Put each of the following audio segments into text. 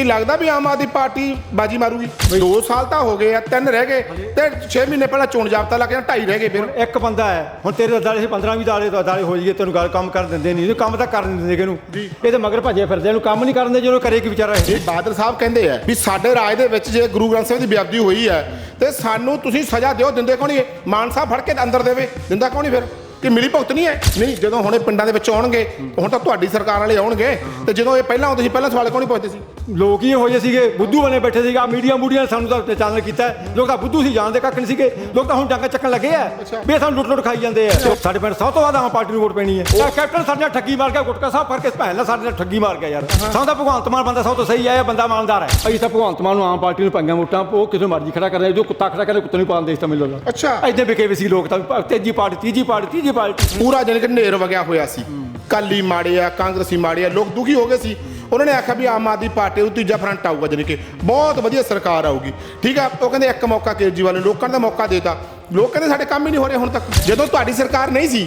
ਕੀ ਲੱਗਦਾ ਵੀ ਆਮ ਆਦਮੀ ਪਾਰਟੀ ਬਾਜੀ ਮਾਰੂਗੀ? 2 ਸਾਲ ਤਾਂ ਹੋ ਗਏ ਆ ਤਿੰਨ ਰਹਿ ਗਏ ਤੇ 6 ਮਹੀਨੇ ਪਹਿਲਾਂ ਚੋਣ ਜਾਬਤਾ ਲੱਗ ਗਿਆ ਢਾਈ ਰਹਿ ਗਏ ਫਿਰ। ਇੱਕ ਬੰਦਾ ਹੈ ਹੁਣ ਤੇਰੇ ਦਾਲੇ 15 ਵੀ ਦਾਲੇ ਤੋਂ ਦਾਲੇ ਹੋ ਜਾਈਏ ਤੈਨੂੰ ਗੱਲ ਕੰਮ ਕਰ ਦਿੰਦੇ ਨਹੀਂ ਕੰਮ ਤਾਂ ਕਰਨ ਦਿੰਦੇ ਕਿਹਨੂੰ। ਇਹ ਤੇ ਮਗਰ ਭੱਜੇ ਫਿਰਦੇ ਇਹਨੂੰ ਕੰਮ ਨਹੀਂ ਕਰਨ ਦੇ ਜਦੋਂ ਕਰੇ ਕੀ ਵਿਚਾਰਾ ਇਹ? ਬਾਦਲ ਸਾਹਿਬ ਕਹਿੰਦੇ ਆ ਵੀ ਸਾਡੇ ਰਾਜ ਦੇ ਵਿੱਚ ਜੇ ਗੁਰੂ ਗ੍ਰੰਥ ਸਾਹਿਬ ਦੀ ਬੇਅਦਬੀ ਹੋਈ ਹੈ ਤੇ ਸਾਨੂੰ ਤੁਸੀਂ ਸਜ਼ਾ ਦਿਓ ਦਿੰਦੇ ਕੌਣ ਮਾਨ ਸਾਹਿਬ ਫੜ ਕੇ ਅੰਦਰ ਦੇਵੇ ਦਿੰਦਾ ਕੌਣ ਫਿਰ? ਕਿ ਮਿਲੀ ਭੁਗਤ ਨਹੀਂ ਹੈ? ਨਹੀਂ ਜਦੋਂ ਹੁਣੇ ਪਿੰਡਾਂ ਦੇ ਵਿੱਚ ਆਉਣਗੇ ਹੁਣ ਤਾਂ ਤੁਹਾਡੀ ਸਰਕਾਰ ਵਾਲੇ ਆਉਣਗੇ ਤੇ ਜਦੋਂ ਇਹ ਪਹਿਲਾਂ ਆਉਂਦੇ ਸੀ ਪਹਿਲਾਂ ਸਵਾਲ ਕੌਣ ਨਹੀਂ ਪੁੱਛਦੇ ਸੀ? ਲੋਕ ਹੀ ਹੋਏ ਸੀਗੇ ਬੁੱਧੂ ਬਣੇ ਬੈਠੇ ਸੀਗਾ ਮੀਡੀਆ ਮੂਡੀਆ ਨੇ ਸਾਨੂੰ ਤਾਂ ਚਾਨਣ ਕੀਤਾ ਹੈ। ਲੋਕ ਤਾਂ ਬੁੱਧੂ ਸੀ ਜਾਣਦੇ ਕੱਖ ਨਹੀਂ ਸੀਗੇ। ਲੋਕ ਤਾਂ ਹੁਣ ਡਾਂਗਾ ਚੱਕਣ ਲੱਗੇ ਆ ਵੀ ਇਹ ਸਾਨੂੰ ਲੁੱਟ ਲੁੱਟ ਖਾਈ ਜਾਂਦੇ ਆ ਸਾਡੇ ਪਿੰਡ ਸਭ ਤੋਂ ਵੱਧ ਆਮ ਪਾਰਟੀ ਨੂੰ ਵੋਟ ਪੈਣੀ ਹੈ। ਇਹ ਕੈਪਟਨ ਸਾਡੇ ਨਾਲ ਠੱਗੀ ਮਾਰ ਕੇ ਗੁਟਕਾ ਸਾਹਿਬ ਫੜ ਕੇ ਭੈਣ ਨਾਲ ਸਾਡੇ ਨਾਲ ਠੱਗੀ ਮਾਰ ਗਿਆ ਯਾਰ। ਸਾਨੂੰ ਤਾਂ ਭਗਵੰਤ ਮਾਨ ਬੰਦਾ ਸਭ ਤੋਂ ਸਹੀ ਹੈ ਇਹ ਬੰਦਾ ਇਮਾਨਦਾਰ ਹੈ। ਅਸੀਂ ਤਾਂ ਭਗਵੰਤ ਮਾਨ ਨੂੰ ਆਮ ਪਾਰਟੀ ਨੂੰ ਪੰਗਾਂ ਵੋਟਾਂ ਉਹ ਕਿਸੇ ਮਰਜ਼ੀ ਖੜਾ ਕਰਦੇ ਜੋ ਕੁੱਤਾ ਖੜਾ ਕਰੇ ਕੁੱਤੇ ਨੂੰ ਪਾਉਣ ਦੇਸ਼ ਤਾਂ ਮਿਲੋ ਅੱਛਾ। ਐਡੇ ਵਿਕੇ ਵੀ ਸੀ ਲੋਕ ਤਾਂ ਤੇਜੀ ਪਾਰਟੀ ਤੀਜੀ ਪਾਰਟੀ ਤੀਜੀ ਪਾਰਟੀ ਪੂਰਾ ਜਾਣੀ ਕਿ ਨੇਰ ਵਗਿਆ ਹੋਇਆ ਸੀ। ਕਾਲੀ ਮਾੜੇ ਆ, ਕਾਂਗਰਸੀ ਮਾੜੇ ਆ, ਲੋਕ ਦੁਖੀ ਹੋ ਗਏ ਸੀ। ਉਹਨਾਂ ਨੇ ਆਖਿਆ ਵੀ ਆਮ ਆਦਮੀ ਪਾਰਟੀ ਨੂੰ ਤੀਜਾ ਫਰੰਟ ਆਊਗਾ ਜਾਣੀ ਕਿ। ਬਹੁਤ ਵਧੀਆ ਸਰਕਾਰ ਆਊਗੀ। ਠੀਕ ਆ, ਉਹ ਕਹਿੰਦੇ ਇੱਕ ਮੌਕਾ ਕੇਜਰੀਵਾਲ ਨੇ ਲੋਕਾਂ ਨੇ ਤਾਂ ਮੌਕਾ ਦੇਤਾ। ਲੋਕ ਕਹਿੰਦੇ ਸਾਡੇ ਕੰਮ ਹੀ ਨਹੀਂ ਹੋ ਰਹੇ ਹੁਣ ਤੱਕ। ਜਦੋਂ ਤੁਹਾਡੀ ਸਰਕਾਰ ਨਹੀਂ ਸੀ,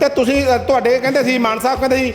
ਤੇ ਤੁਸੀਂ ਤੁਹਾਡੇ ਕਹਿੰਦੇ ਸੀ, ਮਾਨ ਸਾਹਿਬ ਕਹਿੰਦੇ ਸੀ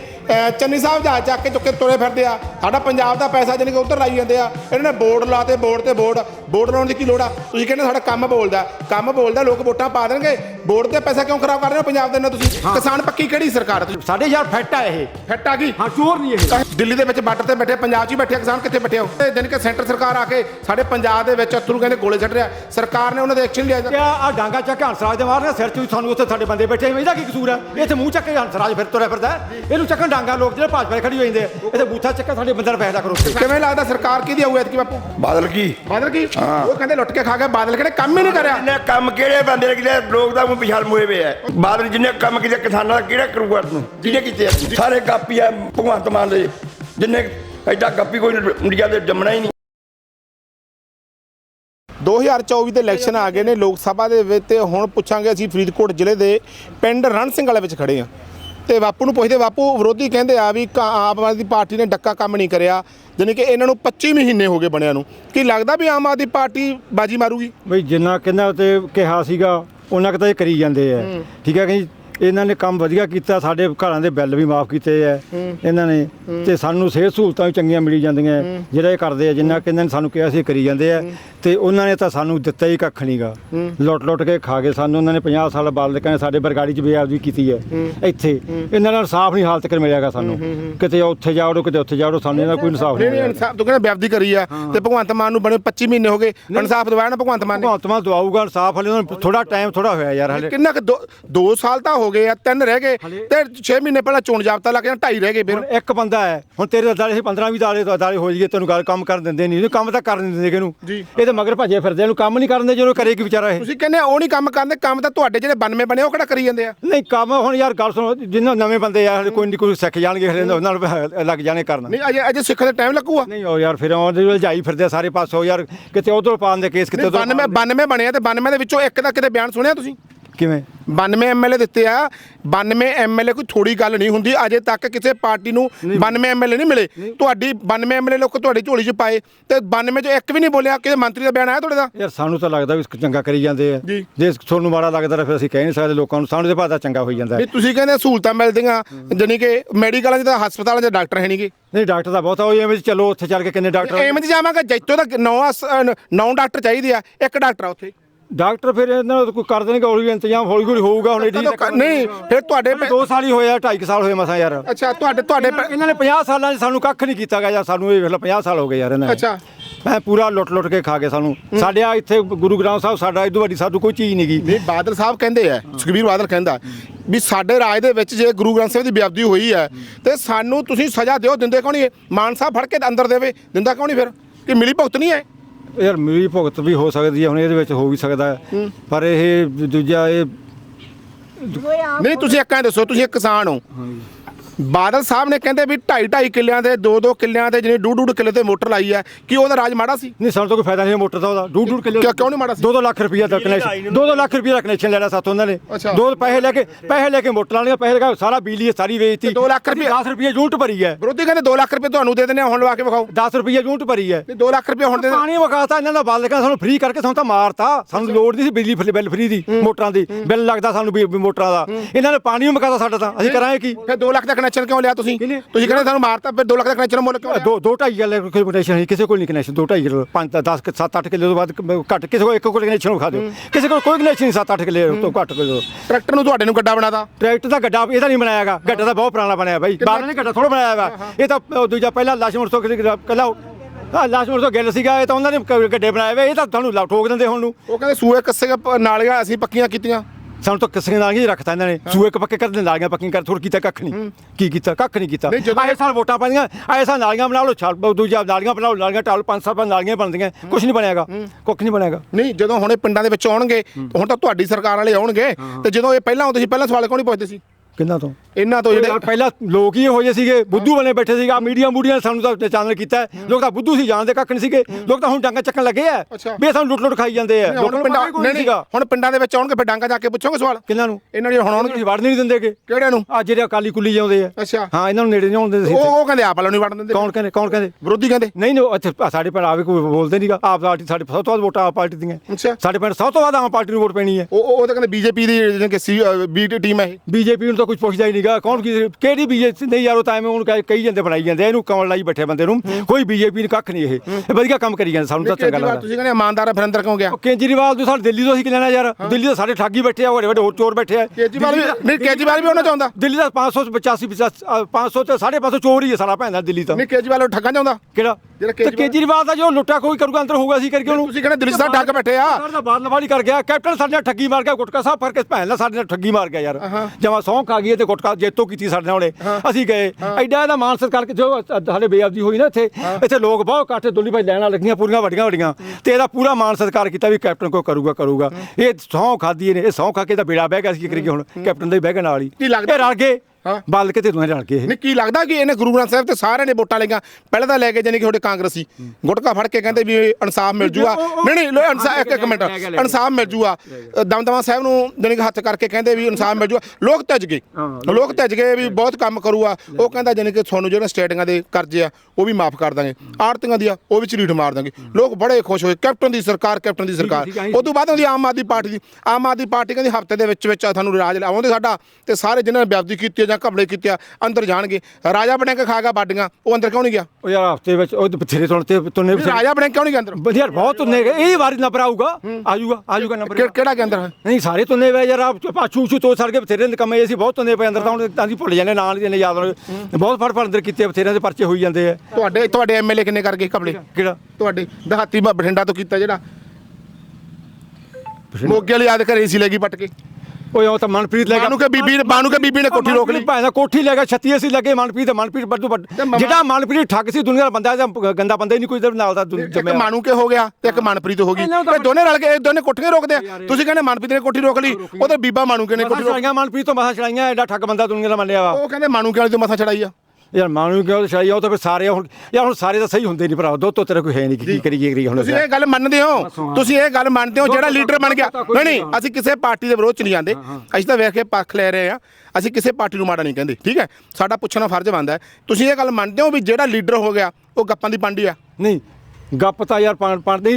ਚੰਨੀ ਸਾਹਿਬ ਜਹਾਜ਼ ਚੱਕ ਕੇ ਚੁੱਕੇ ਤੁਰੇ ਫਿਰਦੇ ਆ। ਸਾਡਾ ਪੰਜਾਬ ਦਾ ਪੈਸਾ ਜਾਣੀ ਕਿ ਉਧਰ ਲਾਈ ਜਾਂਦੇ ਆ। ਇਹਨਾਂ ਨੇ ਬੋਰਡ ਲਾਤੇ ਬੋਰਡ ਤੇ ਬੋਰਡ। ਬੋਰਡ ਲਾਉਣ ਦੀ ਕੀ ਲੋੜ ਆ? ਤੁਸੀਂ ਕਹਿੰਦੇ ਸਾਡਾ ਕੰਮ ਬੋਲਦਾ। ਕੰਮ ਬੋਲਦਾ ਲੋਕ ਵੋਟਾਂ ਪਾ ਦੇਣਗੇ। ਬੋਰਡ ਤੇ ਪੈਸਾ ਕਿਉਂ ਖਰਾਬ ਕਰ ਰਹੇ ਹੋ ਪੰਜਾਬ ਦੇ ਨਾਲ ਤੁਸੀਂ? ਕਿਸਾਨ ਪੱਕੀ ਕਿਹੜੀ ਸਰਕਾਰ ਆ ਤੁਸੀਂ? ਸਾਡੇ ਯਾਰ ਫਿੱਟ ਆ ਇਹ। ਫਿੱਟ ਆ ਗਈ ਹਾਂ ਚੋਰ ਨਹੀਂ ਇਹ। ਦਿੱਲੀ ਦੇ ਵਿੱਚ ਬਾਰਡਰ ਤੇ ਬੈਠੇ ਪੰਜਾਬ 'ਚ ਹੀ ਬੈਠੇ ਆ ਕਿਸਾਨ ਕਿੱਥੇ ਬੈਠੇ ਹੋ? ਤੇ ਜਾਣੀ ਕਿ ਸੈਂਟਰ ਸਰਕਾਰ ਆ ਕੇ ਸਾਡੇ ਪੰਜਾਬ ਦੇ ਵਿੱਚ ਅਥਰੂ ਕਹਿੰਦੇ ਗੋਲੇ ਛੱਡ ਰਿਹਾ। ਸਰਕਾਰ ਨੇ ਉਹਨਾਂ ਦੇ ਐਕਸ਼ਨ ਲਿਆ। ਕਿਆ ਆ ਡਾਂਗਾ ਚੱਕ ਕੇ ਹੰਸਰਾਜ ਦੇ ਮਾਰਨੇ? ਸਿਰ 'ਚ ਵੀ ਸਾਨੂੰ ਉੱਥੇ ਸਾਡੇ ਬੰਦੇ ਬੈਠੇ ਇਹਦਾ ਕੀ ਕਸੂਰ ਹੈ ਤੇ ਮੂੰਹ ਚੱਕ ਕੇ ਹੰਸਰਾਜ ਫਿਰ ਤੁਰਿਆ ਫਿਰਦਾ। ਹੈ। ਇਹਨੂੰ ਚੱਕਣ ਡਾਂਗਾ ਲੋਕ ਜਿਹੜੇ ਭਾਜਪਾ ਦੇ ਖੜੀ ਹੋ ਜਾਂਦੇ ਆ ਇਹਦੇ ਬੂਥਾ ਚੱਕਾ ਸਾਡੇ ਬੰਦੇ ਦਾ ਫੈਸਲਾ ਕਰੋ ਕਿਵੇਂ ਲੱਗਦਾ ਸਰਕਾਰ ਕਿਹਦੀ ਆਊ ਐਤਕੀ ਬਾਪੂ? ਬਾਦਲ ਕੀ? ਬਾਦਲ ਕੀ? ਉਹ ਕਹਿੰਦੇ ਲੁੱਟ ਕੇ ਖਾ ਗਏ ਬਾਦਲ ਕਹਿੰਦੇ ਕੰਮ ਹੀ ਨਹੀਂ ਕਰਿਆ? ਇਹਨੇ ਕੰਮ ਕਿਹੜੇ ਬੰਦੇ ਨੇ ਕੀਤੇ ਲੋਕ ਤਾਂ ਮੂੰਹ ਪਿਛਾਲ ਮੋਏ ਵੇ ਆ। ਬਾਦਲ ਜਿਹਨੇ ਕੰਮ ਕੀਤੇ ਕਿਸਾਨਾਂ ਦਾ ਕਿਹੜਾ ਕਰੂਗਾ ਤੂੰ ਜਿਹਨੇ ਕੀਤੇ ਆ? ਸਾਰੇ ਕਾਪੀ ਆ ਭਗਵੰਤ ਮਾਨ ਦੇ। ਜਿੰਨੇ ਐਡਾ ਕਾਪੀ ਕੋਈ ਇੰਡੀਆ ਦੇ ਜੰਮਣਾ ਹੀ ਨਹੀਂ। 2024 ਦੇ ਇਲੈਕਸ਼ਨ ਆ ਗਏ ਨੇ ਲੋਕ ਸਭਾ ਦੇ ਵਿੱਚ ਤੇ ਹੁਣ ਪੁੱਛਾਂਗੇ ਅਸੀਂ ਫਰੀਦਕੋਟ ਜ਼ਿਲ੍ਹੇ ਦੇ ਪਿੰਡ ਰਣ ਸਿੰਘ ਵਾਲੇ ਵਿੱਚ ਖੜੇ ਆ ਤੇ ਬਾਪੂ ਨੂੰ ਪੁੱਛਦੇ ਬਾਪੂ ਵਿਰੋਧੀ ਕਹਿੰਦੇ ਆ ਵੀ ਕਾ- ਆਮ ਆਦਮੀ ਪਾਰਟੀ ਨੇ ਡੱਕਾ ਕੰਮ ਨਹੀਂ ਕਰਿਆ। ਜਾਣੀ ਕਿ ਇਹਨਾਂ ਨੂੰ 25 ਮਹੀਨੇ ਹੋ ਗਏ ਬਣਿਆ ਨੂੰ। ਕੀ ਲੱਗਦਾ ਵੀ ਆਮ ਆਦਮੀ ਪਾਰਟੀ ਬਾਜੀ ਮਾਰੂਗੀ? ਬਈ ਜਿੰਨਾ ਕਿੰਨਾ ਤੇ ਕਿਹਾ ਸੀਗਾ ਉਹਨਾਂ ਕੁ ਤਾਂ ਇਹ ਕਰੀ ਜਾਂਦੇ ਆ। ਠੀਕ ਹੈ ਕਿ ਇਹਨਾਂ ਨੇ ਕੰਮ ਵਧੀਆ ਕੀਤਾ ਸਾਡੇ ਘਰਾਂ ਦੇ ਬਿੱਲ ਵੀ ਮਾਫ ਕੀਤੇ ਆ ਇਹਨਾਂ ਨੇ ਤੇ ਸਾਨੂੰ ਸਿਹਤ ਸਹੂਲਤਾਂ ਵੀ ਚੰਗੀਆਂ ਮਿਲੀ ਜਾਂਦੀਆਂ ਜਿਹੜਾ ਇਹ ਕਰਦੇ ਆ ਜਿੰਨਾ ਕਿ ਇਹਨਾਂ ਨੇ ਸਾਨੂੰ ਕਿਹਾ ਸੀ ਕਰੀ ਜਾਂਦੇ ਆ ਤੇ ਉਹਨਾਂ ਨੇ ਤਾਂ ਸਾਨੂੰ ਦਿੱਤਾ ਹੀ ਕੱਖ ਨਹੀਂਗਾ ਲੁੱਟ ਲੁੱਟ ਕੇ ਖਾ ਗਏ ਸਾਨੂੰ ਉਹਨਾਂ ਨੇ 50 ਸਾਲ ਬਾਅਦ ਕਹਿੰਦੇ ਸਾਡੇ ਬਰਗਾੜੀ 'ਚ ਬੇਆਬਦੀ ਕੀਤੀ ਹੈ ਇੱਥੇ। ਇਹਨਾਂ ਨਾਲ ਇਨਸਾਫ ਨਹੀਂ ਹਾਲ ਤੱਕ ਮਿਲਿਆਗਾ ਸਾਨੂੰ। ਕਿਤੇ ਉੱਥੇ ਜਾੜੋ ਕਿਤੇ ਉੱਥੇ ਜਾੜੋ ਸਾਨੂੰ ਇਹਦਾ ਕੋਈ ਇਨਸਾਫ ਨਹੀਂ ਇਨਸਾਫ ਤੂੰ ਕਹਿੰਦਾ ਵਿਅਕਤੀ ਕਰੀ ਆ ਤੇ ਭਗਵੰਤ ਮਾਨ ਨੂੰ ਬਣੇ 25 ਮਹੀਨੇ ਹੋ ਗਏ ਇਨਸਾਫ ਦਵਾਇਆ ਨਾ ਭਗਵੰਤ ਮਾਨ ਨੇ? ਭਗਵੰਤ ਮਾਨ ਦਵਾਊਗਾ ਇਨਸਾਫ ਹਲੇ ਉਹਨਾਂ ਨੂੰ ਥੋੜਾ ਟਾਈਮ ਥੋੜਾ ਹੋਇਆ ਯਾਰ ਹਲੇ। ਕਿੰਨਾ ਕੁ 2 ਸਾਲ ਤਾਂ ਹੋ ਗਏ ਆ ਤਿੰਨ ਰਹਿ ਗਏ ਤੇ 6 ਮਹੀਨੇ ਪਹਿਲਾਂ ਚੋਣ ਜਾਬਤਾ ਲੱਗ ਗਿਆ ਢਾਈ ਰਹਿ ਗਏ ਫਿਰ। ਹੁਣ ਇੱਕ ਬੰਦਾ ਹੈ ਹੁਣ ਤੇਰੇ ਦਾਲੇ 15 ਵੀ ਦਾਲੇ ਦਾਲੇ ਹੋ ਜਾਈਏ ਤੈਨੂੰ ਗੱਲ ਕੰਮ ਕਰਨ ਦਿੰਦੇ ਨਹੀਂ ਇਹਨੂੰ ਕੰਮ ਤਾਂ ਕਰਨ ਦਿੰਦੇ ਕਿਹਨੂੰ? ਜੀ। ਇਹ ਤੇ ਮਗਰ ਭੱਜੇ ਫਿਰਦੇ ਇਹਨੂੰ ਕੰਮ ਨਹੀਂ ਕਰਨ ਦੇ ਜਦੋਂ ਕਰੇ ਕੀ ਵਿਚਾਰਾ ਇਹ? ਤੁਸੀਂ ਕਹਿੰਦੇ ਉਹ ਨਹੀਂ ਕੰਮ ਕਰਦੇ ਕੰਮ ਤਾਂ ਤੁਹਾਡੇ ਜਿਹੜੇ 92 ਬਣੇ ਉਹ ਕਿਹੜਾ ਕਰੀ ਜਾਂਦੇ ਆ? ਨਹੀਂ ਕੰਮ ਹੁਣ ਯਾਰ ਗੱਲ ਸੁਣੋ ਜਿੰਨਾ ਨਵੇਂ ਬੰਦੇ ਆ ਕੋਈ ਨਹੀਂ ਕੋਈ ਸਿੱਖ ਜਾਣਗੇ ਹਲੇ ਉਹਨਾਂ ਨੂੰ ਲੱਗ ਜਾਣੇ ਕਰਨ। ਨਹੀਂ ਅਜੇ ਅਜੇ ਸਿੱਖਣ ਦਾ ਟਾਈਮ ਲੱਗੂਗਾ। ਨਹੀਂ ਉਹ ਯਾਰ ਫਿਰ ਉਹਦੇ ਵੱਲ ਜਾਈ ਫਿਰਦੇ ਸਾਰੇ ਪਾਸੋਂ ਯਾਰ ਕਿਤੇ ਉਧਰ ਪਾਉਣ ਦੇ ਕੇਸ ਕਿਤੇ ਉੱਧਰ 92 92 ਬਣੇ ਆ ਤੇ 92 ਦੇ ਵਿੱਚੋਂ ਇੱਕ ਦਾ ਕਿਤੇ ਬਿਆਨ ਸੁਣਿਆ ਤੁਸੀਂ? ਕਿਵੇਂ? 92 ਐਮਐਲਏ ਦਿੱਤੇ ਆ। 92 ਐਮਐਲਏ ਕੋਈ ਥੋੜੀ ਗੱਲ ਨਹੀਂ ਹੁੰਦੀ। ਅਜੇ ਤੱਕ ਕਿਸੇ ਪਾਰਟੀ ਨੂੰ 92 ਐਮਐਲਏ ਨਹੀਂ ਮਿਲੇ। ਤੁਹਾਡੀ 92 ਐਮਐਲਏ ਲੋਕ ਤੁਹਾਡੀ ਝੋਲੀ 'ਚ ਪਾਏ ਤੇ 92 'ਚੋਂ ਇੱਕ ਵੀ ਨਹੀਂ ਬੋਲਿਆ ਕਿਸੇ ਮੰਤਰੀ ਦਾ ਬਿਆਨ ਆਇਆ ਤੁਹਾਡੇ ਦਾ? ਯਾਰ ਸਾਨੂੰ ਤਾਂ ਲੱਗਦਾ ਵੀ ਚੰਗਾ ਕਰੀ ਜਾਂਦੇ ਆ। ਜੀ। ਤੁਹਾਨੂੰ ਮਾੜਾ ਲੱਗਦਾ ਤਾਂ ਫਿਰ ਅਸੀਂ ਕਹਿ ਨਹੀਂ ਸਕਦੇ ਲੋਕਾਂ ਨੂੰ। ਸਾਨੂੰ ਤੇ ਪਤਾ ਚੰਗਾ ਹੋਈ ਜਾਂਦਾ। ਨਹੀਂ ਤੁਸੀਂ ਕਹਿੰਦੇ ਸਹੂਲਤਾਂ ਮਿਲਦੀਆਂ ਜਾਣੀ ਕਿ ਮੈਡੀਕਲਾਂ 'ਚ ਤਾਂ ਹਸਪਤਾਲਾਂ 'ਚ ਡਾਕਟਰ ਹੈ ਨਹੀਂਗੇ ਨਹੀਂ ਡਾਕਟਰ ਦਾ ਬਹੁਤਾ ਹੋਈ ਐਵੇਂ ਚਲੋ ਉੱਥੇ ਚੱਲ ਕੇ ਕਿੰਨੇ ਡਾਕਟਰ ਐਵੇਂ ਜਾਵਾਂਗਾ ਜੈਤੋ ਦਾ 9 9 ਡਾਕਟਰ ਚਾਹੀਦੇ ਆ। ਇੱਕ ਡਾਕਟਰ ਆ ਉੱਥੇ। ਡਾਕਟਰ ਫਿਰ ਇਹਨਾਂ ਨੂੰ ਕੋਈ ਕਰ ਦੇਣਗੇ ਹੌਲੀ ਇੰਤਜ਼ਾਮ ਹੌਲੀ ਹੌਲੀ ਹੋਊਗਾ ਹੁਣ ਏਡੀ ਨਹੀਂ ਫਿਰ ਤੁਹਾਡੇ 2 ਸਾਲ ਹੀ ਹੋਏ ਆ 2.5 ਸਾਲ ਹੋਏ ਮਸਾਂ ਯਾਰ। ਅੱਛਾ ਤੁਹਾਡੇ ਤੁਹਾਡੇ ਇਹਨਾਂ ਨੇ 50 ਸਾਲਾਂ 'ਚ ਸਾਨੂੰ ਕੱਖ ਨਹੀਂ ਕੀਤਾ ਗਾ ਯਾਰ ਸਾਨੂੰ ਇਹ ਵੇਖ ਲਓ 50 ਸਾਲ ਹੋ ਗਏ ਯਾਰ ਇਹਨਾਂ ਨੇ। ਅੱਛਾ। ਮੈਂ ਪੂਰਾ ਲੁੱਟ ਲੁੱਟ ਕੇ ਖਾ ਕੇ ਸਾਨੂੰ। ਸਾਡੇ ਆ ਇੱਥੇ ਗੁਰੂ ਗ੍ਰੰਥ ਸਾਹਿਬ ਸਾਡਾ ਇਦੋਂ ਵੱਡੀ ਸਾਨੂੰ ਕੋਈ ਚੀਜ਼ ਨਹੀਂ ਗਈ ਨਹੀਂ ਬਾਦਲ ਸਾਹਿਬ ਕਹਿੰਦੇ ਆ ਸੁਖਬੀਰ ਬਾਦਲ ਕਹਿੰਦਾ ਵੀ ਸਾਡੇ ਰਾਜ ਦੇ ਵਿੱਚ ਜੇ ਗੁਰੂ ਗ੍ਰੰਥ ਸਾਹਿਬ ਦੀ ਬੇਅਦਬੀ ਹੋਈ ਹੈ ਤੇ ਸਾਨੂੰ ਤੁਸੀਂ ਸਜ਼ਾ ਦਿਓ ਦਿੰਦੇ ਕੌਣ ਨਹੀਂ? ਮਾਨ ਸਾਹਿਬ ਫੜ ਕੇ ਅੰਦਰ ਦੇਵੇ ਦਿੰਦਾ ਕੌਣ ਨਹੀਂ ਫਿਰ? ਕਿ ਮਿਲੀ ਭੁਗਤ ਨਹੀਂ ਹੈ? ਯਾਰ ਮੇਰੀ ਭੁਗਤ ਵੀ ਹੋ ਸਕਦੀ ਹੈ ਹੁਣ ਇਹਦੇ ਵਿੱਚ ਹੋ ਵੀ ਸਕਦਾ ਹੈ। ਪਰ ਇਹ ਦੂਜਾ ਇਹ ਨਹੀਂ ਤੁਸੀਂ ਇੱਕ ਐਂ ਦੱਸੋ ਤੁਸੀਂ ਇੱਕ ਕਿਸਾਨ ਹੋ। ਬਾਦਲ ਸਾਹਿਬ ਨੇ ਕਹਿੰਦੇ ਵੀ 2.5 2.5 ਕਿੱਲਿਆਂ ਦੇ 2-2 ਕਿੱਲਿਆਂ ਦੇ ਜਿਹੜੇ ਡੂਢ ਡੂਢ ਕਿੱਲੇ ਤੇ ਮੋਟਰ ਲਾਈ ਹੈ ਕਿ ਉਹਦਾ ਰਾਜ ਮਾੜਾ ਸੀ? ਨਹੀਂ ਸਾਨੂੰ ਤਾਂ ਕੋਈ ਫਾਇਦਾ ਨਹੀਂ ਮੋਟਰ ਦਾ ਉਹਦਾ। ਡੂਢ ਡੂਢ ਕਿਲੋ ਕਿਉਂ- ਕਿਉਂ ਨਹੀਂ ਮਾੜਾ ਸੀ? 2-2 ਲੱਖ ਰੁਪਈਆ ਦਾ ਕਨੈਕਸ਼ਨ 2-2 ਲੱਖ ਰੁਪਈਆ ਦਾ ਕਨੈਕਸ਼ਨ ਲੈਣਾ ਸਾਥੋਂ ਉਹਨਾਂ ਨੇ। ਅੱਛਾ। ਦੋ ਪੈਸੇ ਲੈ ਕੇ ਪੈਸੇ ਲੈ ਕੇ ਮੋਟਰ ਲਾਣੀਆਂ ਪੈਸੇ ਲਗਾ ਸਾਰਾ ਬਿਜਲੀ ਸਾਰੀ ਵੇਚਤੀ ਦੋ ਲੱਖ ਰੁਪਈਆ- 10 ਰੁਪਈਆ ਯੂਨਿਟ ਭਰੀ ਹੈ। ਵਿਰੋਧੀ ਕਹਿੰਦੇ 2 ਲੱਖ ਰੁਪਏ ਤੁਹਾਨੂੰ ਦੇ ਦਿੰਦੇ ਆ ਹੁਣ ਲਵਾ ਕੇ ਵਿਖਾਓ। 10 ਰੁਪਈਆ ਯੂਨਿਟ ਭਰੀ ਹੈ। ਨਹੀਂ 2 ਲੱਖ ਰੁਪਏ ਹੁਣ ਦੇ ਪਾਣੀ ਵਗਾਤਾ ਇਹਨਾਂ ਦਾ ਬਲ ਲਗਾ ਸਾਨੂੰ ਫ੍ਰੀ ਕਰਕੇ ਸਾਨੂੰ ਤਾਂ ਮਾਰਤਾ। ਸਾਨੂੰ ਲੋੜ ਨਹੀਂ ਸੀ ਬਿਜਲੀ ਫਰੀ ਬਿੱਲ ਫ੍ਰੀ ਦੀ ਮੋਟਰਾਂ ਦੀ। ਬਿੱਲ ਲੱਗਦਾ ਸਾਨੂੰ ਵੀ ਵੀ ਮੋਟਰਾਂ ਦਾ। ਇਹਨਾਂ ਨੇ ਪਾਣੀ ਵੀ ਮਕਾਤਾ ਸਾਡਾ ਤਾਂ। ਅਸੀਂ ਕਰਾਂਗੇ ਕੀ? ਫਿਰ 2 ਲੱਖ ਦਾ ਕਨੈਕਸ਼ਨ ਕਿਉਂ ਲਿਆ ਤੁਸੀਂ? ਕਿਹਨੇ? ਤੁਸੀਂ ਕਹਿੰਦੇ ਸਾਨੂੰ ਮਾਰਤਾ ਫਿਰ 2 ਲੱਖ ਦਾ ਕਨੈਕਸ਼ਨ ਮੁੱਲ ਕਿਉਂ ਲਿਆ? ਦੋ ਦੋ ਢਾਈ ਕੋਈ ਕਨੈਕਸ਼ਨ ਨਹੀਂ ਕਿਸੇ ਕੋਲ ਨਹੀਂ ਕਨੈਕਸ਼ਨ ਦੋ ਢਾਈ ਕਿਲੋ 5 10 7 8 ਕਿਲੋ ਤੋਂ ਬਾਅਦ ਕ- ਘੱਟ ਕਿਸੇ ਕੋਲ ਇੱਕ ਕੋਲ ਕਨੈਕਸ਼ਨ ਵਿਖਾ ਦਿਓ। ਕਿਸੇ ਕੋਲ ਕੋਈ ਕਨੈਕਸ਼ਨ ਨਹੀਂ 7 8 ਕਿਲੋ ਤੋਂ ਘੱਟ ਕਿਲੋ ਟਰੈਕਟਰ ਨੂੰ ਤੁਹਾਡੇ ਨੂੰ ਗੱਡਾ ਬਣਾਤਾ? ਟਰੈਕਟਰ ਦਾ ਗੱਡਾ ਇਹਦਾ ਨਹੀਂ ਬਣਾਇਆਗਾ ਗੱਡਾ ਤਾਂ ਬਹੁਤ ਪੁਰਾਣਾ ਬਣਿਆ ਬਾਈ। ਬਾਹਰ ਨੇ ਗੱਡਾ ਥੋੜਾ ਬਣਾਇਆ ਵਾ ਇਹ ਤਾਂ ਦੂਜਾ ਪਹਿਲਾਂ ਲਾਸ਼ਮੁਰ ਤੋਂ ਕੱਲਾ ਆ ਲਾਸ਼ਮੁਰ ਤੋਂ ਗਿੱਲ ਸੀਗਾ। ਇਹ ਤਾਂ ਉਹਨਾਂ ਨੇ ਕ- ਗੱਡੇ ਬਣਾਏ ਵੇ। ਇਹ ਤਾਂ ਤੁਹਾਨੂੰ ਲਾ- ਠੋਕ ਦਿੰਦੇ ਹੁਣ ਨੂੰ। ਉਹ ਕਹਿੰਦੇ ਸੂਏ ਕੱਸੇ ਨਾਲੀਆਂ ਅਸੀਂ ਪੱਕੀਆਂ ਕੀਤੀਆਂ। ਸਾਨੂੰ ਤਾਂ ਕਿਸੇ ਨਾਲ ਹੀ ਰੱਖਤਾ ਇਹਨਾਂ ਨੇ। ਸੂਏ ਪੱਕੇ ਕਰਦੇ ਨਾਲੀਆਂ ਪੱਕੀਆਂ ਕਰ ਥੋੜ ਕੀਤਾ ਕੱਖ ਨਹੀਂ। ਕੀ ਕੀਤਾ ਕੱਖ ਨਹੀਂ ਕੀਤਾ। ਆਏ ਸਾਲ ਵੋਟਾਂ ਪਾਈਆਂ ਆਏ ਸਾਲ ਨਾਲੀਆਂ ਬਣਾ ਲਓ ਛੱਡ ਦੂਜਾ ਨਾਲੀਆਂ ਬਣਾਓ ਨਾਲੀਆਂ ਟਾਲ ਪੰਜ ਸਾਲ ਬਾਅਦ ਨਾਲੀਆਂ ਬਣਦੀਆਂ। ਕੁਝ ਨਹੀਂ ਬਣਿਆਗਾ ਕੁੱਖ ਨਹੀਂ ਬਣਿਆਗਾ। ਨਹੀਂ ਜਦੋਂ ਹੁਣੇ ਪਿੰਡਾਂ ਦੇ ਵਿੱਚ ਆਉਣਗੇ ਹੁਣ ਤਾਂ ਤੁਹਾਡੀ ਸਰਕਾਰ ਵਾਲੇ ਆਉਣਗੇ ਤੇ ਜਦੋਂ ਇਹ ਪਹਿਲਾਂ ਆਉਂਦੇ ਸੀ ਪਹਿਲਾਂ ਸਵਾਲ ਕਿਉਂ ਨਹੀਂ ਪੁੱਛਦੇ ਸੀ? ਕਿੰਨਾ ਤੋਂ? ਇਹਨਾਂ ਤੋਂ ਜਿਹੜੇ ਪਹਿਲਾਂ ਲੋਕ ਹੀ ਇਹੋ ਜਿਹੇ ਸੀਗੇ ਬੁੱਧੂ ਬਣੇ ਬੈਠੇ ਸੀਗਾ ਮੀਡੀਆ ਮੂਡੀਆ ਨੇ ਸਾਨੂੰ ਤਾਂ ਚੈਨਲ ਕੀਤਾ ਹੈ। ਲੋਕ ਤਾਂ ਬੁੱਧੂ ਸੀ ਜਾਣਦੇ ਕੱਖ ਨਹੀਂ ਸੀਗੇ। ਲੋਕ ਤਾਂ ਹੁਣ ਡਾਂਗਾ ਚੱਕਣ ਲੱਗੇ ਆ। ਅੱਛਾ। ਵੀ ਇਹ ਸਾਨੂੰ ਲੁੱਟ ਲੁੱਟ ਖਾਈ ਜਾਂਦੇ ਆ। ਲੋਕਾਂ ਹੁਣ ਨੂੰ ਪਿੰਡਾਂ ਪਤਾ ਹੀ ਕੋਈ ਨਹੀਂ ਨਹੀਂ ਸੀਗਾ। ਹੁਣ ਪਿੰਡਾਂ ਦੇ ਵਿੱਚ ਆਉਣਗੇ ਫਿਰ ਡਾਂਗਾ ਜਾ ਕੇ ਪੁੱਛੋਗੇ ਸਵਾਲ? ਕਿੰਨਾਂ ਨੂੰ? ਇਹਨਾਂ ਜਿਹੜੇ ਹੁਣ ਆਉਣਗੇ। ਤੁਸੀਂ ਵੜ ਨਹੀਂ ਦਿੰਦੇਗੇ ਕਿਹੜਿਆਂ ਨੂੰ? ਆ ਜਿਹੜੇ ਅਕਾਲੀ ਕੁੱਲੀ ਜਾਂਦੇ ਆ। ਅੱਛਾ। ਹਾਂ ਇਹਨਾਂ ਨੂੰ ਨੇੜੇ ਨਹੀਂ ਆਉਂਦੇ ਸੀ ਉਹ ਉਹ ਕਹਿੰਦੇ ਆਪ ਵਾਲਾ ਨਹੀਂ ਵੜਨ ਦਿੰਦੇ। ਕੌਣ ਕਹਿੰਦੇ? ਕੌਣ ਕਹਿੰਦੇ? ਵਿਰੋਧੀ ਕਹਿੰਦੇ। ਨਹੀਂ ਨਹੀਂ ਉਹ ਇੱਥੇ ਸਾਡੇ ਪਿੰਡ ਆਵੇ ਕੋਈ ਬੋਲਦੇ ਨਹੀਂਗਾ ਆਪ ਪਾਰਟੀ ਸਾਡੇ ਸਭ ਤੋਂ ਵੱਧ ਵੋਟਾਂ ਆਪ ਪਾਰਟੀ ਦੀਆਂ। ਅੱਛਾ। ਸਾਡੇ ਪਿੰਡ ਸਭ ਤੋਂ ਵੱਧ ਆਮ ਪਾਰਟੀ ਨੂੰ ਵੋਟ ਪੈਣੀ ਹੈ। ਉਹ ਉਹ ਉਹ ਤਾਂ ਕਹਿੰਦੇ ਬੀਜੇਪੀ ਦੀ ਜਿਹੜੀ ਕਿ ਸੀ ਬੀ ਟੀਮ ਹੈ ਇਹ। ਬੀਜੇਪੀ ਨੂੰ ਤਾਂ ਕੁਝ ਪੁੱਛਦਾ ਹੀ ਨਹੀਂਗਾ। ਕੌਣ ਕੀ ਕਿਹੜੀ ਬੀਜੇਪੀ ਨਹੀਂ ਯਾਰ ਉਹ ਤਾਂ ਐਵੇਂ ਉਹਨੂੰ ਕਹੀ- ਜਾਂਦੇ ਬਣਾਈ ਜਾਂਦੇ ਇਹਨੂੰ ਕੌਣ ਲਾਈ ਬੈਠੇ ਬੰਦੇ ਨੂੰ। ਕੋਈ ਬੀਜੇਪੀ ਨੂੰ ਕੱਖ ਨਹੀਂ ਇਹ। ਇਹ ਵਧੀਆ ਕੰਮ ਕਰੀ ਜਾਂਦੇ ਸਾਨੂੰ ਤਾਂ ਚੰਗਾ ਲੱਗਦਾ। ਤੁਸੀਂ ਕਹਿੰਦੇ ਇਮਾਨਦਾਰ ਹੈ ਫਿਰ ਅੰਦਰ ਕਿਉਂ ਗਿਆ? ਕੇਜਰੀਵਾਲ ਤੋਂ ਸਾਡੇ ਦਿੱਲੀ ਤੋਂ ਅਸੀਂ ਕਿ ਲੈਣਾ ਯਾਰ। ਦਿੱਲੀ ਤੋਂ ਸਾਡੇ ਠੱਗੀ ਬੈਠੇ ਆ ਵੱਡੇ ਵੱਡੇ ਹੋਰ ਚੋਰ ਬੈਠੇ ਆ। ਕੇਜਰੀਵਾਲ ਵੀ ਨਹੀਂ ਕੇਜਰੀਵਾਲ ਵੀ ਉਹਨਾਂ ਚਾਹੁੰਦਾ। ਦਿੱਲੀ ਦਾ 585 500 ਤੇ 550 ਚੋਰ ਹੀ ਹੈ ਸਾਰਾ ਭੈਣ ਦਾ ਦਿੱਲੀ ਤਾਂ। ਨਹੀਂ ਕੇਜਰੀਵਾਲ ਉਹ ਠੱਗਾਂ ਚਾਹੁੰਦਾ। ਕਿਹੜਾ? ਜਿਹੜਾ ਤੇ ਕੇਜਰੀਵਾਲ- ਦਾ ਜੋ ਲੁੱਟਾ ਕੋਈ ਕਰੂਗਾ ਅੰਦਰ ਹੋਊਗਾ ਅਸੀਂ ਕਰਕੇ ਉਹਨੂੰ ਤੁਸੀਂ ਕਹਿੰਦੇ ਦਿੱਲੀ ਤਾਂ ਠੱਗ ਬੈਠੇ ਆ। ਸਰਕਾਰ ਦਾ ਬਾਦਲ ਵਾਲੀ ਕਰ ਗਿਆ ਕੈਪਟਨ ਸਾਡੇ ਨਾਲ ਠੱਗੀ ਮਾਰ ਗਿਆ ਗੁਟਕਾ ਸਾਹਿਬ ਫੜ ਕੇ ਭੈਣ ਨਾਲ ਸਾਡੇ ਨਾਲ ਠੱਗੀ ਮਾਰ ਗਿਆ ਯਾਰ। ਜਮਾ ਸੌਂ ਖਾ ਗਈ ਤੇ ਗੁਟਕਾ ਜੇਤੋ ਕੀਤੀ ਸਾਡੇ ਨਾਲ ਉਹਨੇ ਅਸੀਂ ਗਏ। ਐਡਾ ਇਹਦਾ ਮਾਨ ਸਤਿਕਾਰ ਕਿ ਜੋ ਸਾਡੇ ਬੇਅਬਦੀ ਹੋਈ ਨਾ ਇੱਥੇ। ਇੱਥੇ ਲੋਕ ਬਹੁਤ ਇਕੱਠੇ ਦੁੱਲੀ ਭਾਈ ਲੈਣਾ ਲੱਗੀਆਂ ਪੂਰੀਆਂ ਵੱਡੀਆਂ ਵੱਡੀਆਂ। ਤੇ ਇਹਦਾ ਪੂਰਾ ਮਾਨ ਸਤਿਕਾਰ ਕੀਤਾ ਵੀ ਕੈਪਟਨ ਕੋ ਕਰੂਗਾ ਕਰੂਗਾ। ਇਹ ਸੌਂ ਖਾਦੀ ਇਹਨੇ ਇਹ ਸੌਂ ਖਾ ਕੇ ਤਾਂ ਬੇੜਾ ਬਹਿ ਗਿਆ ਅਸੀਂ ਕੀ ਕਰੀਏ ਹੁਣ ਕੈਪਟਨ ਦੇ ਬਹਿ ਗਏ ਨਾਲ ਹੀ? ਇਹ ਰਲ ਗਏ। ਹਾਂ। ਬਲ ਕੇ ਤੇ ਦੋਵੇਂ ਰਲ ਇਹ। ਨਹੀਂ ਕੀ ਲੱਗਦਾ ਕਿ ਇਹਨੇ ਗੁਰੂ ਗ੍ਰੰਥ ਸਾਹਿਬ ਤੇ ਸਾਰਿਆਂ ਨੇ ਵੋਟਾਂ ਲਈਆਂ? ਪਹਿਲਾਂ ਤਾਂ ਲੈ ਕੇ ਜਾਨੀ ਕਿ ਤੁਹਾਡੇ ਕਾਂਗਰਸੀ। ਗੁਟਕਾ ਫੜ ਕੇ ਕਹਿੰਦੇ ਵੀ ਇਨਸਾਫ ਮਿਲ ਜੂਗਾ। ਨਹੀਂ ਨਹੀਂ ਲੋ ਇਨਸਾਫ ਇੱਕ ਇੱਕ ਮਿੰਟ। ਇਨਸਾਫ ਮਿਲ ਜੂਗਾ। ਦਮਦਮਾ ਸਾਹਿਬ ਨੂੰ ਜਾਨੀ ਕਿ ਹੱਥ ਕਰਕੇ ਕਹਿੰਦੇ ਵੀ ਇਨਸਾਫ ਮਿਲ ਜੂਗਾ। ਲੋਕ ਤੱਜ ਗਏ। ਲੋਕ ਤੱਜ ਗਏ। ਵੀ ਬਹੁਤ ਕੰਮ ਕਰੂਗਾ। ਉਹ ਕਹਿੰਦਾ ਜਾਨੀ ਕਿ ਤੁਹਾਨੂੰ ਜਿਹੜੇ ਸਟੇਟਿੰਗਾਂ ਦੇ ਕਰਜ਼ੇ ਆ ਉਹ ਵੀ ਮਾਫ ਕਰ ਦਾਂਗੇ। ਆੜਤੀਆਂ ਦੀ ਆ ਉਹ ਵੀ ਝਰੀਟ ਮਾਰ ਦਾਂਗੇ। ਲੋਕ ਬੜੇ ਖੁਸ਼ ਹੋਏ। ਕੈਪਟਨ ਦੀ ਸਰਕਾਰ ਕੈਪਟਨ ਦੀ ਸਰਕਾਰ। ਉਸ ਤੋਂ ਬਾਅਦ ਉਹਦੀ ਆਮ ਆਦਮੀ ਪਾਰਟੀ ਦੀ ਆਮ ਆਦਮੀ ਪਾਰਟੀ ਕਹਿੰਦੀ ਹਫ਼ਤੇ ਦੇ ਵਿੱਚ ਵਿੱਚ ਆ ਤੁਹਾਨੂੰ ਰਾਜ ਲਾਉਂਦੇ ਸਾਡਾ। ਤੇ ਸਾਰੇ ਜਿਨ੍ਹਾਂ ਨੇ ਵਿਆਪਦੀ ਕੀਤੀ ਆ ਜਾਂ ਘਪਲੇ ਕੀਤੇ ਆ ਅੰਦਰ ਜਾਣਗੇ। ਰਾਜਾ ਬਣੇ ਕੇ ਖਾ ਗਿਆ ਬਾਡੀਆਂ ਉਹ ਅੰਦਰ ਕਿਉਂ ਨਹੀਂ ਗਿਆ? ਉਹ ਯਾਰ ਹਫ਼ਤੇ ਵਿੱਚ ਉਹ ਬਥੇਰੇ ਤੁਣ ਤੇ ਤੁੰਨੇ ਵੀ ਰਾਜਾ ਬਣੇ ਕਿਉਂ ਨਹੀਂ ਗਿਆ ਅੰਦਰ? ਵਧੀਆ ਬਹੁਤ ਤੁੰਨੇ ਗਏ ਇਹ ਵਾਰੀ ਨੰਬਰ ਆਊਗਾ। ਆਜੂਗਾ ਆਜੂਗਾ ਨੰਬਰ। ਕਿਹੜਾ ਗਿਆ ਅੰਦਰ? ਨਹੀਂ ਸਾਰੇ ਤੁੰਨੇ ਵੇ ਯਾਰ ਆਪ ਪਾਛੂ ਛੂ ਤੋਂ ਸੜ ਕੇ ਬਥੇਰੇ ਦੇ ਕੰਮੇ ਅਸੀਂ ਬਹੁਤ ਤੁੰਨੇ ਪਏ ਅੰਦਰ ਤਾਂ ਤਾਂ ਅਸੀਂ ਭੁੱਲ ਜਾਂਦੇ ਨਾਲ ਹੀ ਨੇ ਯਾਦ। ਬਹੁਤ ਫੜ ਫੜ ਅੰਦਰ ਕੀਤੇ ਬਥੇਰਿਆਂ ਦੇ ਪਰਚੇ ਹੋਈ ਜਾਂਦੇ ਆ। ਤੁਹਾਡੇ ਤੁਹਾਡੇ ਐਮਐਲਏ ਕਿੰਨੇ ਕਰ ਗਏ ਘਪਲੇ ਕਿਹੜਾ ਤੁਹਾਡੇ ਦਹਾਤੀ ਬਠਿੰਡਾ ਤੋਂ ਕੀਤਾ ਜਿਹੜਾ? ਮੋਗੇ ਵਾਲੀ ਯਾਦ ਘਰੇ ਸੀ ਲੈ ਗਈ ਪੱਟ ਕੇ। ਓਏ ਉਹ ਤਾਂ ਮਨਪ੍ਰੀਤ ਲੈ ਗਿਆ। ਬਾਨੂ ਕੇ ਬੀਬੀ ਨੇ ਬਾਨੂ ਕੇ ਬੀਬੀ ਨੇ ਕੋਠੀ ਰੋਕ ਲਈ। ਭਾਵੇਂ ਤਾਂ ਕੋਠੀ ਲੈ ਗਿਆ 36 ਅਸੀਂ ਲੱਗੇ ਮਨਪ੍ਰੀਤ ਤੇ ਮਨਪ੍ਰੀਤ ਬੱਦੂ ਮਮਾ- ਜਿਹੜਾ ਮਨਪ੍ਰੀਤ ਠੱਗ ਸੀ ਦੁਨੀਆ ਦਾ ਬੰਦਾ ਜਾਂ ਗੰਦਾ ਬੰਦਾ ਹੀ ਨਹੀਂ ਕੋਈ ਇਹਦੇ ਨਾਲ ਦਾ ਇੱਕ ਜੰਮਿਆ। ਮਾਨੂ ਕੇ ਹੋ ਗਿਆ ਤੇ ਇੱਕ ਮਨਪ੍ਰੀਤ ਹੋ ਗਈ। ਦਾ ਇਹ ਦੋਨੇ ਰਲ ਕੇ ਦੋਨੇ ਕੋਠੀਆਂ ਰੋਕਦੇ ਆ। ਤੁਸੀਂ ਕਹਿੰਦੇ ਮਨਪ੍ਰੀਤ ਨੇ ਕੋਠੀ ਰੋਕ ਲਈ ਉਹਦੇ ਬੀਬਾ ਮਾਨੂ ਕੇ ਨੇ ਕੋਠੀ ਰੋਕ ਚੜਾਈਆਂ ਮਨਪ੍ਰੀਤ ਤੋਂ ਮਸਾਂ ਚੜਾਈਆਂ ਐਡਾ ਠੱਗ ਬੰਦਾ ਦੁਨੀਆ ਦਾ ਮੰਨਿਆ ਵਾ। ਉਹ ਕਹਿੰਦੇ ਮਾਨੂ ਕੇ ਵਾਲੀ ਤੋਂ ਮਸਾ ਚੜਾਈ ਆ। ਯਾਰ ਮਾਨੂੰ ਕਿਉਂ ਸ਼ਾਈ ਉਹ ਤਾਂ ਫਿਰ ਸਾਰੇ ਹੁਣ। ਯਾਰ ਹੁਣ ਸਾਰੇ ਤਾਂ ਸਹੀ ਹੁੰਦੇ ਨਹੀਂ ਭਰਾ ਦੋ ਤੋਂ ਤੇਰੇ ਕੋਈ ਹੈ ਨਹੀਂ ਕੀ ਕਰੀਏ ਕਰੀਏ ਹੁਣ ਤੁਸੀਂ ਇਹ ਗੱਲ ਮੰਨਦੇ ਹੋ? ਤੁਸੀਂ ਇਹ ਗੱਲ ਮੰਨਦੇ ਹੋ ਜਿਹੜਾ ਲੀਡਰ ਬਣ ਗਿਆ। ਨਹੀਂ ਨਹੀਂ ਅਸੀਂ ਕਿਸੇ ਪਾਰਟੀ ਦੇ ਵਿਰੋਧ ਚ ਨਹੀਂ ਜਾਂਦੇ। ਅਸੀਂ ਤਾਂ ਵੇਖ ਕੇ ਪੱਖ ਲੈ ਰਹੇ ਆ। ਅਸੀਂ ਕਿਸੇ ਪਾਰਟੀ ਨੂੰ ਮਾੜਾ ਨਹੀਂ ਕਹਿੰਦੇ ਠੀਕ ਹੈ? ਸਾਡਾ ਪੁੱਛਣਾ ਫਰਜ਼ ਬਣਦਾ ਤੁਸੀਂ ਇਹ ਗੱਲ ਮੰਨਦੇ ਹੋ ਵੀ ਜਿਹੜਾ ਲੀਡਰ ਹੋ ਗਿਆ ਉਹ ਗੱਪਾਂ ਦੀ ਪਾਂਡੀ ਆ? ਨਹੀਂ ਗੱਪ ਤਾਂ ਯਾਰ ਪਾਣ ਪਾਣਦੇ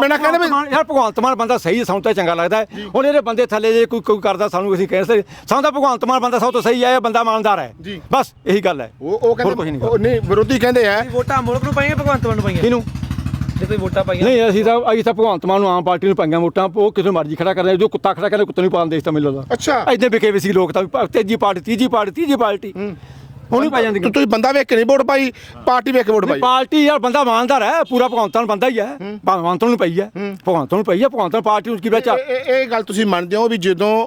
ਬਿਨਾਂ ਕਹਿੰਦੇ ਵੀ- ਯਾਰ ਭਗਵੰਤ ਮਾਨ ਬੰਦਾ ਸਹੀ ਹੈ, ਸਾਨੂੰ ਤਾਂ ਚੰਗਾ ਲੱਗਦਾ ਹੈ। ਹੁਣ ਇਹਦੇ ਬੰਦੇ ਥੱਲੇ ਜੇ ਕੋਈ ਕੋਈ ਕਰਦਾ ਸਾਨੂੰ ਅਸੀਂ ਕਹਿ ਸਕਦੇ ਸਾਨੂੰ ਤਾਂ ਭਗਵੰਤ ਮਾਨ ਬੰਦਾ ਸਭ ਤੋਂ ਸਹੀ ਹੈ ਇਹ ਬੰਦਾ ਇਮਾਨਦਾਰ ਹੈ। ਬਸ ਇਹੀ ਗੱਲ ਹੈ। ਉਹ ਉਹ ਕਹਿੰਦੇ ਨਹੀਂ ਉਹ ਨਹੀਂ ਵਿਰੋਧੀ ਕਹਿੰਦੇ ਆ। ਵੋਟਾਂ ਮੁਲਕ ਨੂੰ ਪਾਈਆਂ ਭਗਵੰਤ ਮਾਨ ਨੂੰ ਪਾਈਆਂ? ਇਹਨੂੰ ਜੇ ਕੋਈ ਵੋਟਾਂ ਪਾਈਆਂ। ਨਹੀਂ ਅਸੀਂ ਤਾਂ ਅਸੀਂ ਤਾਂ ਭਗਵੰਤ ਮਾਨ ਨੂੰ ਆਮ ਪਾਰਟੀ ਨੂੰ ਪਾਈਆਂ ਵੋਟਾਂ। ਉਹ ਕਿਸੇ ਮਰਜ਼ੀ ਖੜਾ ਕਰਦੇ ਜੋ ਕੁੱਤਾ ਖੜਾ ਕਰਦੇ ਕੁੱਤੇ ਨੂੰ ਪਾਉਣ ਦੇਸ਼ ਤਾਂ ਮਿਲਦਾ ਅੱਛਾ। ਐਦਾਂ ਵਿਕੇ ਵੀ ਸੀ ਲੋਕ ਤਾਂ। ਤੀਜੀ ਪਾਰਟੀ ਤੀਜੀ ਪਾਰਟੀ ਤੀਜੀ ਪਾਰਟੀ। ਹੁਣ ਪੈ ਜਾਂਦੀ ਤੂੰ ਤੁਸੀਂ ਬੰਦਾ ਵੇਖ ਕੇ ਨਹੀਂ ਵੋਟ ਪਾਈ ਪਾਰਟੀ ਵੇਖ ਕੇ ਵੋਟ ਪਾਈ। ਪਾਰਟੀ ਯਾਰ ਬੰਦਾ ਇਮਾਨਦਾਰ ਹੈ ਪੂਰਾ ਭਗਵੰਤ ਮਾਨ ਬੰਦਾ ਹੀ ਹੈ। ਭਗਵੰਤ ਨੂੰ ਪਈ ਹੈ। ਭਗਵੰਤ ਨੂੰ ਪਈ ਹੈ ਭਗਵੰਤ ਪਾਰਟੀ ਨੂੰ ਕੀ ਵਿੱਚ ਇਹ ਗੱਲ ਤੁਸੀਂ ਮੰਨਦੇ ਹੋ ਵੀ ਜਦੋਂ